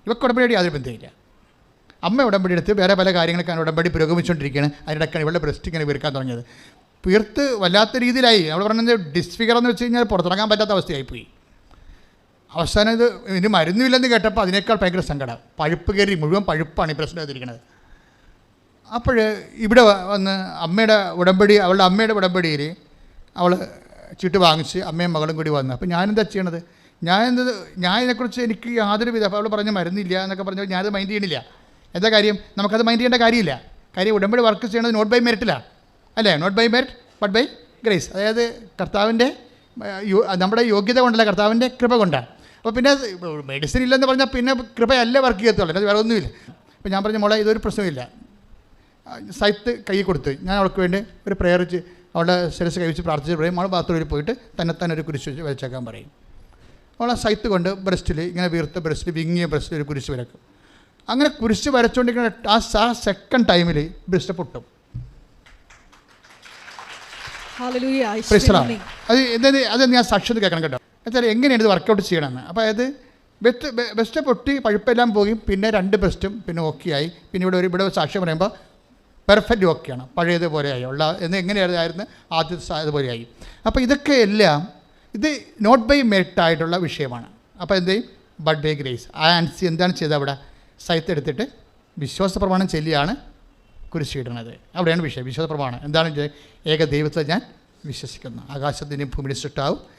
ഇവക്ക് ഉടമ്പടിയോട് യാതൊരു ബന്ധമില്ല അമ്മ ഉടമ്പടി എടുത്ത് വേറെ പല കാര്യങ്ങളൊക്കെ ഉടമ്പടി പുരോഗമിച്ചുകൊണ്ടിരിക്കുകയാണ് അതിനിടയ്ക്കാണ് ഇവളുടെ ബ്രസ്റ്റ് ഇങ്ങനെ വീർക്കാൻ തുടങ്ങിയത്. വീർത്ത് വല്ലാത്ത രീതിയിലായി. അവൾ പറഞ്ഞത് ഡിസ്ഫിഗർ എന്ന് വെച്ച് കഴിഞ്ഞാൽ പുറത്തിറങ്ങാൻ പറ്റാത്ത അവസ്ഥയായിപ്പോയി. അവസാനം ഇത് ഇതിന് മരുന്നുമില്ലെന്ന് കേട്ടപ്പോൾ അതിനേക്കാൾ ഭയങ്കര സങ്കടം. പഴുപ്പ് കയറി മുഴുവൻ പഴുപ്പാണ് ഈ പ്രശ്നം ചെയ്തിരിക്കുന്നത് അപ്പോൾ ഇവിടെ വന്ന് അമ്മയുടെ ഉടമ്പടി അവളുടെ അമ്മയുടെ ഉടമ്പടിയിൽ അവൾ ചീട്ട് വാങ്ങിച്ച് അമ്മയും മകളും കൂടി വന്നു. അപ്പോൾ ഞാനെന്താ ചെയ്യണത്? ഞാനെന്തത് ഞാൻ ഇതിനെക്കുറിച്ച് എനിക്ക് യാതൊരു വിധ അവൾ പറഞ്ഞ മരുന്നില്ല എന്നൊക്കെ പറഞ്ഞാൽ ഞാനത് മൈൻഡ് ചെയ്യണില്ല. എന്താ കാര്യം? നമുക്കത് മൈൻഡ് ചെയ്യേണ്ട കാര്യമില്ല. കാര്യം ഉടമ്പടി വർക്ക് ചെയ്യണത് നോട്ട് ബൈ മെറിറ്റിലാണ് അല്ലേ? Not by merit but by grace. അതായത് കർത്താവിന്റെ നമ്മുടെ യോഗ്യത കൊണ്ടല്ല കർത്താവിന്റെ കൃപ കൊണ്ടാണ് അപ്പോൾ പിന്നെ മെഡിസിൻ ഇല്ലെന്ന് പറഞ്ഞാൽ പിന്നെ കൃപയല്ല വർക്ക് ചെയ്യത്തുള്ളൂ. അത് വേറെ ഒന്നുമില്ല. അപ്പോൾ ഞാൻ പറഞ്ഞ മോളെ ഇതൊരു പ്രശ്നമില്ല സൈത്ത് കൈ കൊടുത്തു ഞാൻ അവൾക്ക് വേണ്ടി ഒരു പ്രെയർ അവളുടെ ശിരസ് കൈ വെച്ച് പ്രാർത്ഥിച്ച് പറയും അവൾ ബാത്റൂമിൽ പോയിട്ട് തന്നെ തന്നെ ഒരു കുരിശ് വെച്ചേക്കാൻ വരച്ചേക്കാൻ പറയും അവളെ സൈത്ത് കൊണ്ട് ബ്രസ്റ്റിൽ ഇങ്ങനെ വീർത്ത ബ്രസ്റ്റിൽ വിങ്ങിയ ബ്രസ്റ്റിൽ ഒരു കുരിശ് വരക്കും. അങ്ങനെ കുരിശ് വരച്ചുകൊണ്ടിരിക്കുന്ന ആ ആ സെക്കൻഡ് ടൈമിൽ ബ്രസ്റ്റ് പൊട്ടും. അത് അത് ഞാൻ സാക്ഷ്യത കേൾക്കണം കേട്ടോ. എന്നുവെച്ചാൽ എങ്ങനെയാണ് ഇത് വർക്കൗട്ട് ചെയ്യണമെന്ന്? അപ്പോൾ അതായത് ബെസ്റ്റ് ബെസ്റ്റ് പൊട്ടി പഴുപ്പെല്ലാം പോയി പിന്നെ രണ്ട് ബെസ്റ്റും പിന്നെ ഓക്കെ ആയി. പിന്നെ ഇവിടെ ഒരു ഇവിടെ സാക്ഷ്യം പറയുമ്പോൾ പെർഫെക്റ്റ് ഓക്കെയാണ് പഴയതുപോലെയായി ഉള്ള എന്ന് എങ്ങനെയായിരുന്നു ആദ്യത്തെ അതുപോലെയായി അപ്പോൾ ഇതൊക്കെ എല്ലാം ഇത് നോട്ട് ബൈ മെറിറ്റ് ആയിട്ടുള്ള വിഷയമാണ്. അപ്പോൾ എന്ത് ചെയ്യും? ബഡ് ബൈ ഗ്രേസ് ആ ആൻസി എന്താണ് ചെയ്തത് അവിടെ? സൈത്ത് എടുത്തിട്ട് വിശ്വാസ പ്രമാണം ചെല്ലിയാണ് കുരിശിടുന്നത് അവിടെയാണ് വിഷയം. വിശ്വാസ പ്രമാണം. എന്താണ്? ഏക ദൈവത്തെ ഞാൻ വിശ്വസിക്കുന്നു. ആകാശത്തിന്റെയും ഭൂമിയുടെ സൃഷ്ടാവും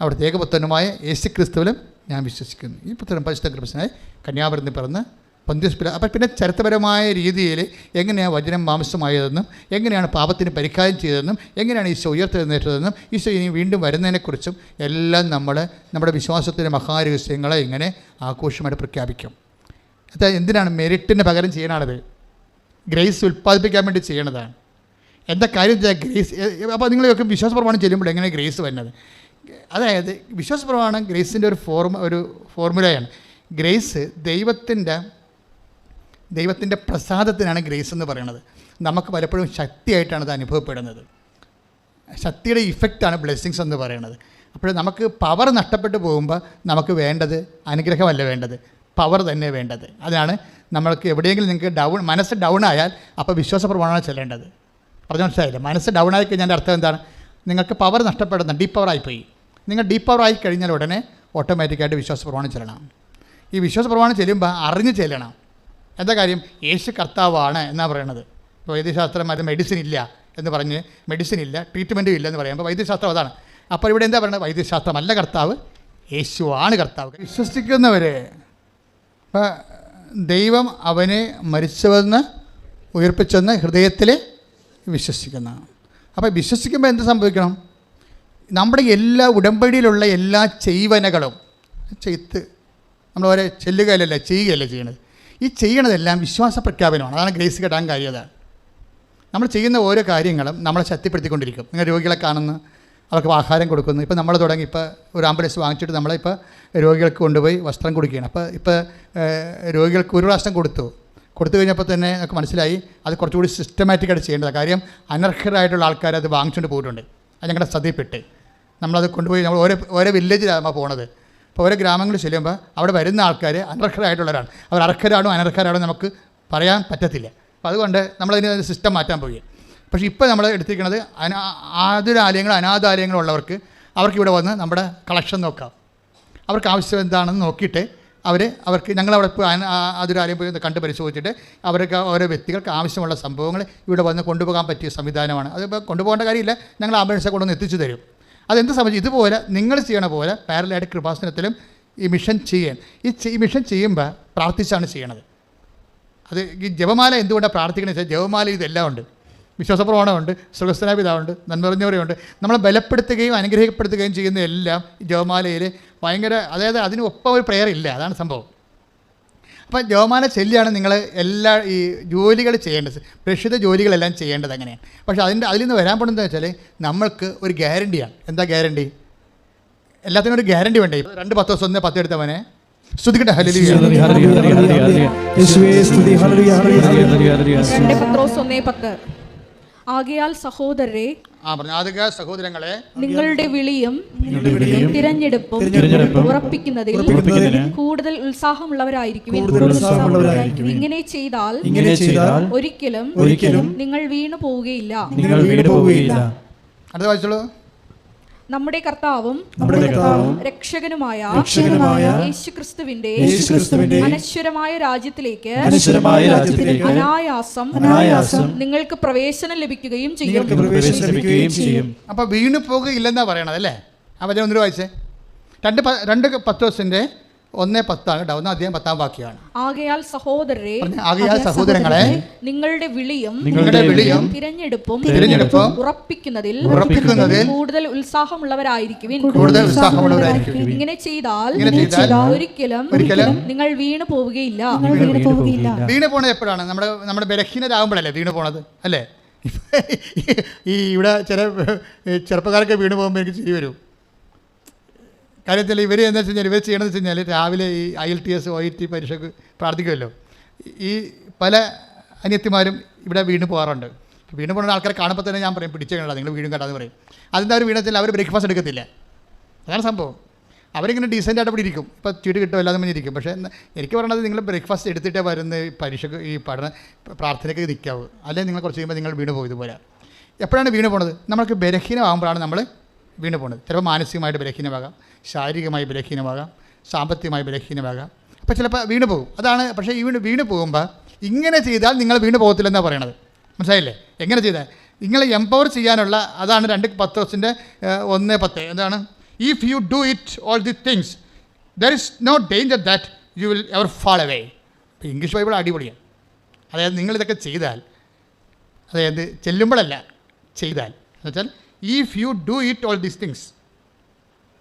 അവിടുത്തെ ഏകപുത്രനുമായ യേശു ക്രിസ്തുവിലും ഞാൻ വിശ്വസിക്കുന്നു. ഈ പുത്രൻ പരിശുദ്ധ കൃഷ്ണനായി കന്യാപുരത്തിൽ പിറന്ന് പന്തിസ്പില അപ്പം പിന്നെ ചരിത്രപരമായ രീതിയിൽ എങ്ങനെയാണ് വചനം മാംസമായതെന്നും എങ്ങനെയാണ് പാപത്തിന് പരിഹാരം ചെയ്തതെന്നും എങ്ങനെയാണ് ഈശോ ഉയർത്തെഴുന്നേറ്റതെന്നും ഈശോ ഇനി വീണ്ടും വരുന്നതിനെക്കുറിച്ചും എല്ലാം നമ്മൾ നമ്മുടെ വിശ്വാസത്തിന്റെ മഹാരഹസ്യങ്ങളെ ഇങ്ങനെ ആഘോഷമായിട്ട് പ്രഖ്യാപിക്കും. അത് എന്തിനാണ് മെറിറ്റിന് പകരം ചെയ്യണത്? ഗ്രേസ് ഉൽപ്പാദിപ്പിക്കാൻ വേണ്ടി ചെയ്യണതാണ്. എന്താ കാര്യം ഗ്രേസ് അപ്പോൾ നിങ്ങളൊക്കെ വിശ്വാസ പ്രമാണം ചെല്ലുമ്പോൾ എങ്ങനെ ഗ്രേസ് വരുന്നത്? അതായത് വിശ്വാസ പ്രമാണം ഗ്രേസിന്റെ ഒരു ഫോർമ ഒരു ഫോർമുലയാണ്. ഗ്രേസ് ദൈവത്തിന്റെ ദൈവത്തിന്റെ പ്രസാദത്തിനാണ് ഗ്രേസ് എന്ന് പറയുന്നത്. നമുക്ക് പലപ്പോഴും ശക്തിയായിട്ടാണ് അത് അനുഭവപ്പെടുന്നത്. ശക്തിയുടെ ഇഫക്റ്റാണ് ബ്ലെസ്സിങ്സ് എന്ന് പറയുന്നത്. അപ്പോൾ നമുക്ക് പവർ നഷ്ടപ്പെട്ടു പോകുമ്പോൾ നമുക്ക് വേണ്ടത് അനുഗ്രഹമല്ല വേണ്ടത്. പവർ തന്നെ വേണ്ടത്. അതാണ് നമ്മൾക്ക് എവിടെയെങ്കിലും നിങ്ങൾക്ക് ഡൗൺ മനസ്സ് ഡൗൺ ആയാൽ അപ്പോൾ വിശ്വാസ പ്രമാണമാണ് ചെല്ലേണ്ടത്. പറഞ്ഞു മനസ്സിലായില്ല? മനസ്സ് ഡൗൺ ആയി കഴിഞ്ഞാൽ അർത്ഥം എന്താണ്? നിങ്ങൾക്ക് പവർ നഷ്ടപ്പെടുന്ന ഡീപ്പ് പവർ ആയിപ്പോയി. നിങ്ങൾ ഡീപ്പ് പവർ ആയി കഴിഞ്ഞാൽ ഉടനെ ഓട്ടോമാറ്റിക്കായിട്ട് വിശ്വാസ പ്രമാണം ചെല്ലണം. ഈ വിശ്വാസ പ്രമാണം ചെല്ലുമ്പോൾ അറിഞ്ഞ് ചെല്ലണം. എന്താ കാര്യം? യേശു കർത്താവാണ് എന്നാണ് പറയണത്. ഇപ്പോൾ വൈദ്യശാസ്ത്രം അത് മെഡിസിൻ ഇല്ല എന്ന് പറഞ്ഞ് മെഡിസിൻ ഇല്ല ട്രീറ്റ്മെന്റും ഇല്ല എന്ന് പറയുമ്പോൾ വൈദ്യശാസ്ത്രം അതാണ്. അപ്പോൾ ഇവിടെ എന്താ പറയുന്നത് വൈദ്യശാസ്ത്രമല്ല കർത്താവ് യേശുവാണ് കർത്താവ്. വിശ്വസിക്കുന്നവർ അപ്പോൾ ദൈവം അവനെ മരിച്ചുവെന്ന് ഉയർപ്പിച്ചെന്ന് ഹൃദയത്തിൽ വിശ്വസിക്കുന്ന. അപ്പോൾ വിശ്വസിക്കുമ്പോൾ എന്ത് സംഭവിക്കണം? നമ്മുടെ എല്ലാ ഉടമ്പടിയിലുള്ള എല്ലാ ചെയ്വനകളും ചെയ്ത്ത് നമ്മൾ ഓരോ ചെല്ലുകയല്ലല്ല ചെയ്യുകയല്ല ചെയ്യണത്. ഈ ചെയ്യണതെല്ലാം വിശ്വാസ പ്രഖ്യാപനമാണ്. അതാണ് ഗ്രേസ് കിട്ടാൻ കാര്യം. അതാണ് നമ്മൾ ചെയ്യുന്ന ഓരോ കാര്യങ്ങളും നമ്മളെ ശക്തിപ്പെടുത്തിക്കൊണ്ടിരിക്കും. നിങ്ങൾ രോഗികളെ കാണുന്നു അവർക്ക് ആഹാരം കൊടുക്കുന്നു. ഇപ്പോൾ നമ്മൾ തുടങ്ങി ഇപ്പോൾ ഒരു ആംബുലൻസ് വാങ്ങിച്ചിട്ട് നമ്മളിപ്പോൾ രോഗികൾക്ക് കൊണ്ടുപോയി വസ്ത്രം കൊടുക്കുകയാണ്. അപ്പോൾ ഇപ്പോൾ രോഗികൾക്ക് ഒരു പ്രാവശ്യം കൊടുത്തു. കൊടുത്തു കഴിഞ്ഞപ്പോൾ തന്നെ നമുക്ക് മനസ്സിലായി അത് കുറച്ചുകൂടി സിസ്റ്റമാറ്റിക്കായിട്ട് ചെയ്യേണ്ടതാണ്. കാര്യം അനർഹരായിട്ടുള്ള ആൾക്കാർ അത് വാങ്ങിച്ചുകൊണ്ട് പോയിട്ടുണ്ട്. അത് ഞങ്ങളുടെ ശ്രദ്ധയിൽപ്പെട്ട്. നമ്മളത് കൊണ്ടുപോയി നമ്മൾ ഓരോ ഓരോ വില്ലേജിലാണ് നമ്മൾ പോണത്. അപ്പോൾ ഓരോ ഗ്രാമങ്ങളിൽ ചെല്ലുമ്പോൾ അവിടെ വരുന്ന ആൾക്കാർ അനർഹരായിട്ടുള്ളവരാണ്. അവർ അർഹരാണോ അനർഹരാണോ നമുക്ക് പറയാൻ പറ്റത്തില്ല. അപ്പോൾ അതുകൊണ്ട് നമ്മളതിന് സിസ്റ്റം മാറ്റാൻ പോയി പക്ഷേ ഇപ്പോൾ നമ്മൾ എടുത്തിരിക്കുന്നത് അനാ ആതുരാലയങ്ങൾ അനാഥാലയങ്ങളുള്ളവർക്ക് അവർക്ക് ഇവിടെ വന്ന് നമ്മുടെ കളക്ഷൻ നോക്കാം. അവർക്ക് ആവശ്യം എന്താണെന്ന് നോക്കിയിട്ട് അവർ അവർക്ക് ഞങ്ങളവിടെ പോയി ആതുരാലയം പോയി കണ്ട് പരിശോധിച്ചിട്ട് അവർക്ക് ഓരോ വ്യക്തികൾക്ക് ആവശ്യമുള്ള സംഭവങ്ങൾ ഇവിടെ വന്ന് കൊണ്ടുപോകാൻ പറ്റിയ സംവിധാനമാണ്. അതിപ്പോൾ കൊണ്ടുപോകേണ്ട കാര്യമില്ല. ഞങ്ങൾ ആംബുലൻസെ കൊണ്ടുവന്ന് എത്തിച്ചു തരും. അതെന്ത് സംബന്ധിച്ച്? ഇതുപോലെ നിങ്ങൾ ചെയ്യണ പോലെ പാരലായിട്ട് കൃപാസനത്തിലും ഈ മിഷൻ ചെയ്യാൻ ഈ മിഷൻ ചെയ്യുമ്പോൾ പ്രാർത്ഥിച്ചാണ് ചെയ്യണത്. അത് ഈ ജപമാല എന്തുകൊണ്ടാണ് പ്രാർത്ഥിക്കണമെന്ന് വെച്ചാൽ ജപമാല ഇതെല്ലാം ഉണ്ട്. വിശ്വാസപ്രമാണമുണ്ട് സുഖസ്ഥനാപിതാവുണ്ട് നന്മറിഞ്ഞവരെയുണ്ട് നമ്മളെ ബലപ്പെടുത്തുകയും അനുഗ്രഹപ്പെടുത്തുകയും ചെയ്യുന്ന എല്ലാം ജപമാലയിൽ ഭയങ്കര അതായത് അതിനൊപ്പം ഒരു പ്രെയർ ഇല്ല. അതാണ് സംഭവം. അപ്പം ജപമാല ചെല്ലിയാണ് നിങ്ങൾ എല്ലാ ഈ ജോലികൾ ചെയ്യേണ്ടത്. പ്രക്ഷിത ജോലികളെല്ലാം ചെയ്യേണ്ടത് അങ്ങനെയാണ്. പക്ഷേ അതിന്റെ അതിൽ നിന്ന് വരാൻ പോകുന്നത് വെച്ചാൽ നമ്മൾക്ക് ഒരു ഗ്യാരണ്ടിയാണ് എന്താ ഗ്യാരണ്ടി എല്ലാത്തിനും ഒരു ഗ്യാരണ്ടി വേണ്ടേ? രണ്ട് പത്ത് ദിവസം ഒന്ന് പത്ത് എടുത്തവനെ. ശ്രുതിക്കട്ടെ ഹലിയ ആകയാൽ സഹോദരരെ ആ പറഞ്ഞു. ആദ്യ സഹോദരങ്ങളെ നിങ്ങളുടെ വിളിയും തിരഞ്ഞെടുപ്പും ഉറപ്പിക്കുന്നതിൽ കൂടുതൽ ഉത്സാഹമുള്ളവരായിരിക്കും ഇങ്ങനെ ചെയ്താൽ ഒരിക്കലും ഒരിക്കലും നിങ്ങൾ വീണു പോവുകയില്ല നിങ്ങൾ വീണു പോവുകയില്ല അടുത്ത വായിച്ചോളൂ. നമ്മുടെ കർത്താവും നമ്മുടെ കർത്താവും രക്ഷകനുമായ രക്ഷകനുമായ യേശുക്രിസ്തുവിന്റെ യേശുക്രിസ്തുവിന്റെ അനശ്വരമായ രാജ്യത്തിലേക്ക് അനശ്വരമായ രാജ്യത്തിലേക്ക് അനായാസം അനായാസം നിങ്ങൾക്ക് പ്രവേശനം ലഭിക്കുകയും ചെയ്യും. പ്രവേശനം ലഭിക്കുകയും ചെയ്യും. അപ്പോൾ വീണു പോകുകയില്ലെന്നാണ് പറയണത് അല്ലേ? ആ വചനം ഒന്നിട്ട് വായിച്ചേ. രണ്ട് രണ്ട് പത്ത് ദിവസത്തിന്റെ ഒന്നേ പത്താണ് കേട്ടോ ഒന്നാം അധ്യായം പത്താം വാക്യാണ് ആകയാൽ സഹോദരരെ പറഞ്ഞ ആകയാൽ സഹോദരങ്ങളെ നിങ്ങളുടെ വിളിയും നിങ്ങളുടെ വിളിയും തിരഞ്ഞെടുപ്പും തിരഞ്ഞെടുപ്പും ഉറപ്പിക്കുന്നതിൽ ഉറപ്പിക്കുന്നതിൽ കൂടുതൽ ഉത്സാഹമുള്ളവരായിരിക്കും കൂടുതൽ ഉത്സാഹമുള്ളവരായിരിക്കും ഇങ്ങനെ ചെയ്താൽ ഇങ്ങനെ ചെയ്താൽ ഒരിക്കലും ഒരിക്കലും നിങ്ങൾ വീണു പോവുകയില്ല. വീണ് പോവുകയില്ല. വീണ് പോണത് എപ്പോഴാണ്? നമ്മുടെ നമ്മുടെ ബലഹീനരാകുമ്പോഴല്ലേ വീണ് പോണത്? അല്ലേ? ഈ ഇവിടെ ചില ചെറുപ്പക്കാരൊക്കെ വീണ് പോകുമ്പോൾ എനിക്ക് ചിരി വരും. കാര്യത്തിൽ ഇവർ എന്താ വെച്ച് കഴിഞ്ഞാൽ ഇവർ ചെയ്യണമെന്ന് വെച്ച് കഴിഞ്ഞാൽ രാവിലെ ഈ I L T S O I T പരീക്ഷയ്ക്ക് പ്രാർത്ഥിക്കുമല്ലോ. ഈ പല അനിയത്തിമാരും ഇവിടെ വീണ് പോകാറുണ്ട്. വീണ് പോകുന്ന ആൾക്കാരെ കാണുമ്പോൾ തന്നെ ഞാൻ പറയും പിടിച്ചേക്കണ്ട നിങ്ങൾ വീണ്ടും കണ്ടാന്ന് പറയും. അതിന്റെ അവർ വീണെച്ചാൽ അവർ ബ്രേക്ക്ഫാസ്റ്റ് എടുക്കത്തില്ല. അതാണ് സംഭവം. അവരിങ്ങനെ ഡീസന്റ് ആയിട്ട് ഇരിക്കും. ഇപ്പോൾ ചീട്ട് കിട്ടും അല്ലാതെ ഇരിക്കും. പക്ഷേ എനിക്ക് പറയണത് നിങ്ങൾ ബ്രേക്ക്ഫാസ്റ്റ് എടുത്തിട്ടേ വരുന്ന പരീക്ഷക്ക് ഈ പഠന പ്രാർത്ഥനയ്ക്ക് നിൽക്കാവൂ അല്ലെങ്കിൽ നിങ്ങൾ കുറച്ച് കഴിയുമ്പോൾ നിങ്ങൾ വീണ് പോയി ഇതുപോലെ. എപ്പോഴാണ് വീണ് പോണത്? നമ്മൾക്ക് ബലഹീനമാകുമ്പോഴാണ് നമ്മൾ വീണ് പോണത്. ചിലപ്പോൾ മാനസികമായിട്ട് ബലഹീനമാകാം. ശാരീരികമായി ബലഹീനമാകാം സാമ്പത്തികമായി ബലഹീനമാകാം. അപ്പോൾ ചിലപ്പോൾ വീണ് പോകും. അതാണ് പക്ഷേ ഈ വീണ് വീണ് പോകുമ്പോൾ ഇങ്ങനെ ചെയ്താൽ നിങ്ങൾ വീണ് പോകത്തില്ലെന്നാണ് പറയണത്. മനസ്സിലായില്ലേ? എങ്ങനെ ചെയ്താൽ? നിങ്ങളെ എംപവർ ചെയ്യാനുള്ള അതാണ് രണ്ട് പത്ത് ദിവസത്തിന്റെ ഒന്ന് പത്ത്. എന്താണ്? If you do it all the things there is no danger that you will ever fall away ഇപ്പോൾ ഇംഗ്ലീഷ് ബൈബിൾ അടിപൊളിയാണ് അതായത് നിങ്ങളിതൊക്കെ ചെയ്താൽ അതായത് ചെല്ലുമ്പോഴല്ല ചെയ്താൽ. എന്നുവെച്ചാൽ if you do it all these things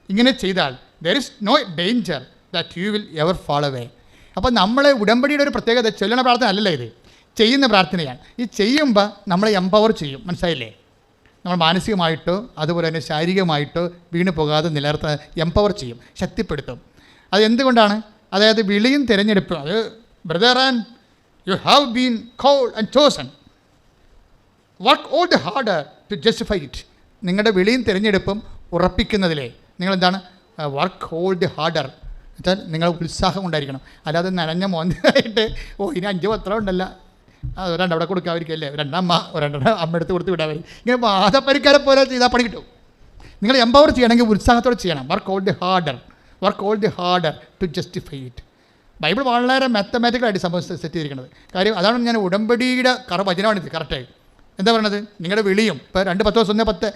ഇങ്ങനെ ചെയ്താൽ there is no danger that you will ever follow way അപ്പോൾ നമ്മളെ ഉടമ്പടിയുടെ ഒരു പ്രത്യേകത ചൊല്ലണ പ്രാർത്ഥന അല്ലല്ലോ ഇത്. ചെയ്യുന്ന പ്രാർത്ഥനയാണ്. ഈ ചെയ്യുമ്പോൾ നമ്മളെ എംപവർ ചെയ്യും. മനസ്സിലായില്ലേ? നമ്മൾ മാനസികമായിട്ടോ അതുപോലെ തന്നെ ശാരീരികമായിട്ടോ വീണ് പോകാതെ നിലനിർത്താൻ എംപവർ ചെയ്യും. ശക്തിപ്പെടുത്തും. അത് എന്തുകൊണ്ടാണ്? അതായത് വിളിയും തിരഞ്ഞെടുപ്പും. അത് brother and you have been call and chosen work all the hard to justify it നിങ്ങളുടെ വിളിയും തിരഞ്ഞെടുപ്പും ഉറപ്പിക്കുന്നതിലേ നിങ്ങളെന്താണ്? വർക്ക് ഹോൾഡ് ഹാർഡർ എന്നുവെച്ചാൽ നിങ്ങൾ ഉത്സാഹം ഉണ്ടായിരിക്കണം അല്ലാതെ നനഞ്ഞ മോന്തായിട്ട് ഓ ഇനി അഞ്ച് പത്രം ഉണ്ടല്ല. ഒരെണ്ണം അവിടെ കൊടുക്കാതിരിക്കല്ലേ? രണ്ടമ്മ ഒരെണ്ണം അമ്മ എടുത്ത് കൊടുത്ത് വിടാൻ ഇങ്ങനെ വാദപ്പരിക്കാരെ പോലെ ചെയ്താൽ പണി കിട്ടും. നിങ്ങൾ എംപവർ ചെയ്യണമെങ്കിൽ ഉത്സാഹത്തോടെ ചെയ്യണം. Work all harder work all harder to justify it Bible വളരെ മാത്തമാറ്റിക്കലായിട്ട് സംഭവം സെറ്റ് ചെയ്തിരിക്കുന്നത്. കാര്യം അതാണ് ഞാൻ ഉടമ്പടിയുടെ കറ വചനമാണിത്. കറക്റ്റായി എന്താ പറയണത്? നിങ്ങളുടെ വിളിയും. ഇപ്പോൾ രണ്ട് പത്ത് ദിവസം ഒന്ന് പത്ത്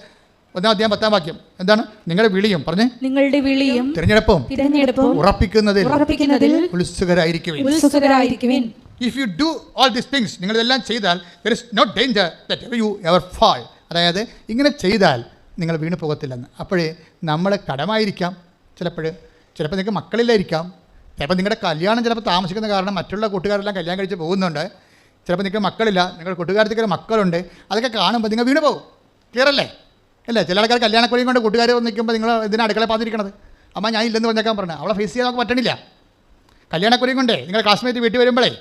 ഒന്നാം അധ്യായം പത്താം വാക്യം. എന്താണ്? നിങ്ങളുടെ വിളിയും. പറഞ്ഞേ. നിങ്ങളുടെ വിളിയും തിരഞ്ഞെടുപ്പും തിരഞ്ഞെടുപ്പും ഉറപ്പിക്കുന്നതിൽ ഉറപ്പിക്കുന്നതിൽ ഉത്സുകരായിരിക്കുവിൻ. ഉത്സുകരായിരിക്കുവിൻ. If you do all this things നിങ്ങൾ ഇതെല്ലാം ചെയ്താൽ there is not danger that you ever fall അതായത് ഇങ്ങനെ ചെയ്താൽ നിങ്ങൾ വീണ് പോകത്തില്ലെന്ന്. അപ്പോഴേ നമ്മളെ കടമായിരിക്കാം. ചിലപ്പോൾ ചിലപ്പോൾ നിങ്ങൾക്ക് മക്കളില്ലായിരിക്കാം. ചിലപ്പോൾ നിങ്ങളുടെ കല്യാണം ചിലപ്പോൾ താമസിക്കുന്ന കാരണം മറ്റുള്ള കൂട്ടുകാരെല്ലാം കല്യാണം കഴിച്ച് പോകുന്നുണ്ട്. ചിലപ്പോൾ നിങ്ങൾക്ക് മക്കളില്ല. നിങ്ങളുടെ കൂട്ടുകാരത്തേക്ക് മക്കളുണ്ട്. അതൊക്കെ കാണുമ്പോൾ നിങ്ങൾ വീണ് പോകും ക്ലിയർ അല്ലേ? അല്ലേ? ചില ആൾക്കാർ കല്യാണക്കൊഴിയും കൊണ്ട് കൂട്ടുകാർ നിൽക്കുമ്പോൾ നിങ്ങൾ ഇതിന് അടുക്കള പാതിരിക്കണത്? അമ്മ ഞാൻ ഇല്ലെന്ന് പറഞ്ഞേക്കാൻ പറഞ്ഞു. അവളെ ഫേസ് ചെയ്യാൻ നമുക്ക് പറ്റണില്ല. കല്യാണക്കുറിയും കൊണ്ടേ നിങ്ങൾ ക്ലാസ്മേറ്റ് വീട്ടിൽ വരുമ്പോഴേ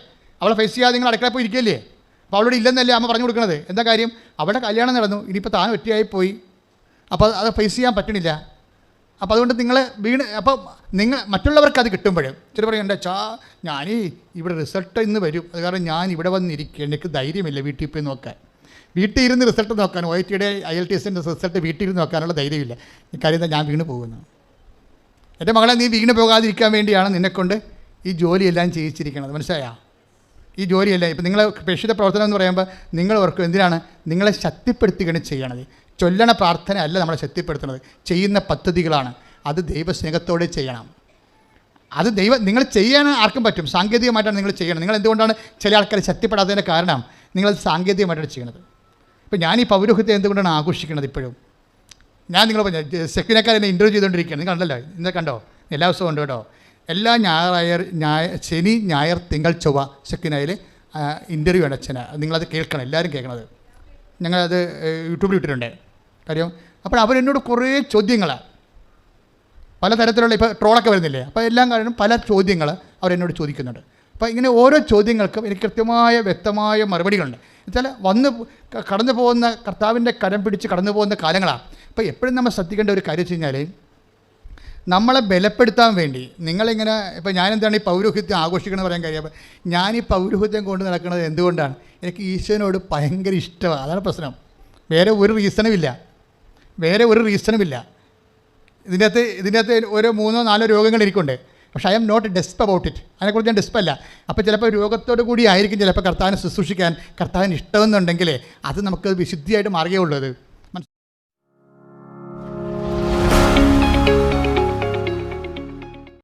അവളെ ഫേസ് ചെയ്യാതെ നിങ്ങൾ അടുക്കള പോയി ഇരിക്കില്ലേ? അപ്പോൾ അവളോട് ഇല്ലെന്നല്ലേ അമ്മ പറഞ്ഞു കൊടുക്കുന്നത് എന്താ കാര്യം? അവളുടെ കല്യാണം നടന്നു. ഇനിയിപ്പോൾ താൻ ഒറ്റയായി പോയി. അപ്പോൾ അത് ഫേസ് ചെയ്യാൻ പറ്റണില്ല. അപ്പോൾ അതുകൊണ്ട് നിങ്ങൾ വീണ് അപ്പോൾ നിങ്ങൾ മറ്റുള്ളവർക്ക് അത് കിട്ടുമ്പോഴും ചില പറയും എന്റെ ചാ ഞാൻ ഇവിടെ റിസൾട്ട് ഇന്ന് വരും. അത് കാരണം ഞാൻ ഇവിടെ വന്നിരിക്കുക എനിക്ക് ധൈര്യമില്ല വീട്ടിൽ പോയി നോക്കാൻ. വീട്ടിൽ ഇരുന്ന് റിസൾട്ട് നോക്കാൻ ഒ ഐ ടിയുടെ ഐ എൽ ടി എസിന്റെ റിസൾട്ട് വീട്ടിൽ ഇരുന്ന് നോക്കാനുള്ള ധൈര്യമില്ല. കാര്യം ഞാൻ വീണ് പോകുന്നു. എന്റെ മകളെ നീ വീണ് പോകാതിരിക്കാൻ വേണ്ടിയാണ് നിന്നെക്കൊണ്ട് ഈ ജോലിയെല്ലാം ചെയ്യിച്ചിരിക്കുന്നത്. മനസ്സിലായാ? ഈ ജോലിയല്ല ഇപ്പം നിങ്ങളെ പ്രേക്ഷിത പ്രവർത്തനം എന്ന് പറയുമ്പോൾ നിങ്ങൾ ഓർക്കും എന്തിനാണ്? നിങ്ങളെ ശക്തിപ്പെടുത്തുകയാണ് ചെയ്യണത്. ചൊല്ലണ പ്രാർത്ഥന അല്ല നമ്മളെ ശക്തിപ്പെടുത്തുന്നത്. ചെയ്യുന്ന പദ്ധതികളാണ്. അത് ദൈവസ്നേഹത്തോടെ ചെയ്യണം. അത് ദൈവ നിങ്ങൾ ചെയ്യാൻ ആർക്കും പറ്റും. സാങ്കേതികമായിട്ടാണ് നിങ്ങൾ ചെയ്യണം നിങ്ങൾ എന്തുകൊണ്ടാണ് ചില ആൾക്കാർ ശക്തിപ്പെടാത്തതിന്റെ കാരണം? നിങ്ങൾ സാങ്കേതികമായിട്ടാണ് ചെയ്യണത്. ഇപ്പം ഞാൻ ഈ പൗരോഹിത്യം എന്തുകൊണ്ടാണ് ആഘോഷിക്കുന്നത് ഇപ്പോഴും? ഞാൻ നിങ്ങൾ പറഞ്ഞു സെക്കിനേക്കാർ എന്നെ ഇന്റർവ്യൂ ചെയ്തുകൊണ്ടിരിക്കുകയാണ്. നിങ്ങൾ കണ്ടല്ലോ? ഇന്നെ കണ്ടോ? എല്ലാ ദിവസവും ഉണ്ട് കേട്ടോ. എല്ലാ ഞായറായർ ഞായ ശനി ഞായർ തിങ്കൾ ചൊവ്വ സെക്കിനായിൽ ഇന്റർവ്യൂ ആണ് അച്ഛന്. നിങ്ങളത് കേൾക്കണം എല്ലാവരും കേൾക്കണത്. ഞങ്ങളത് യൂട്യൂബിൽ ഇട്ടിട്ടുണ്ട്. കാര്യം അപ്പോൾ അവരെന്നോട് കുറേ ചോദ്യങ്ങളാണ് പലതരത്തിലുള്ള ഇപ്പോൾ ട്രോളൊക്കെ വരുന്നില്ലേ? അപ്പോൾ എല്ലാം കാരണം പല ചോദ്യങ്ങൾ അവരെന്നോട് ചോദിക്കുന്നുണ്ട്. അപ്പോൾ ഇങ്ങനെ ഓരോ ചോദ്യങ്ങൾക്കും എനിക്ക് കൃത്യമായ വ്യക്തമായ മറുപടികളുണ്ട്. എന്നുവെച്ചാൽ വന്ന് കടന്നു പോകുന്ന കർത്താവിന്റെ കരം പിടിച്ച് കടന്നു പോകുന്ന കാലങ്ങളാണ്. അപ്പോൾ എപ്പോഴും നമ്മൾ ശ്രദ്ധിക്കേണ്ട ഒരു കാര്യം വെച്ച് കഴിഞ്ഞാൽ നമ്മളെ ബലപ്പെടുത്താൻ വേണ്ടി നിങ്ങളിങ്ങനെ ഇപ്പോൾ ഞാനെന്താണ് ഈ പൗരോഹിത്യം ആഘോഷിക്കണമെന്ന് പറയാൻ കാര്യം? അപ്പോൾ ഞാൻ ഈ പൗരോഹിത്യം കൊണ്ട് നടക്കുന്നത് എന്തുകൊണ്ടാണ്? എനിക്ക് ഈശ്വരനോട് ഭയങ്കര ഇഷ്ടമാണ്. അതാണ് പ്രശ്നം. വേറെ ഒരു റീസണുമില്ല വേറെ ഒരു റീസണുമില്ല ഇതിനകത്ത് ഇതിന്റെ അകത്ത് ഓരോ മൂന്നോ നാലോ രോഗങ്ങൾ ഇരിക്കുന്നുണ്ട് പക്ഷേ I am not ഡെസ്പ് about it അതിനെക്കുറിച്ച് ഞാൻ ഡെസ്പ് അല്ല. അപ്പോൾ ചിലപ്പോൾ രോഗത്തോടു കൂടി ആയിരിക്കും ചിലപ്പോൾ കർത്താവിനെ ശുശ്രൂഷിക്കാൻ കർത്താവിന് ഇഷ്ടമെന്നുണ്ടെങ്കിൽ അത് നമുക്ക് വിശുദ്ധിയായിട്ട് മാറുകയുള്ളത്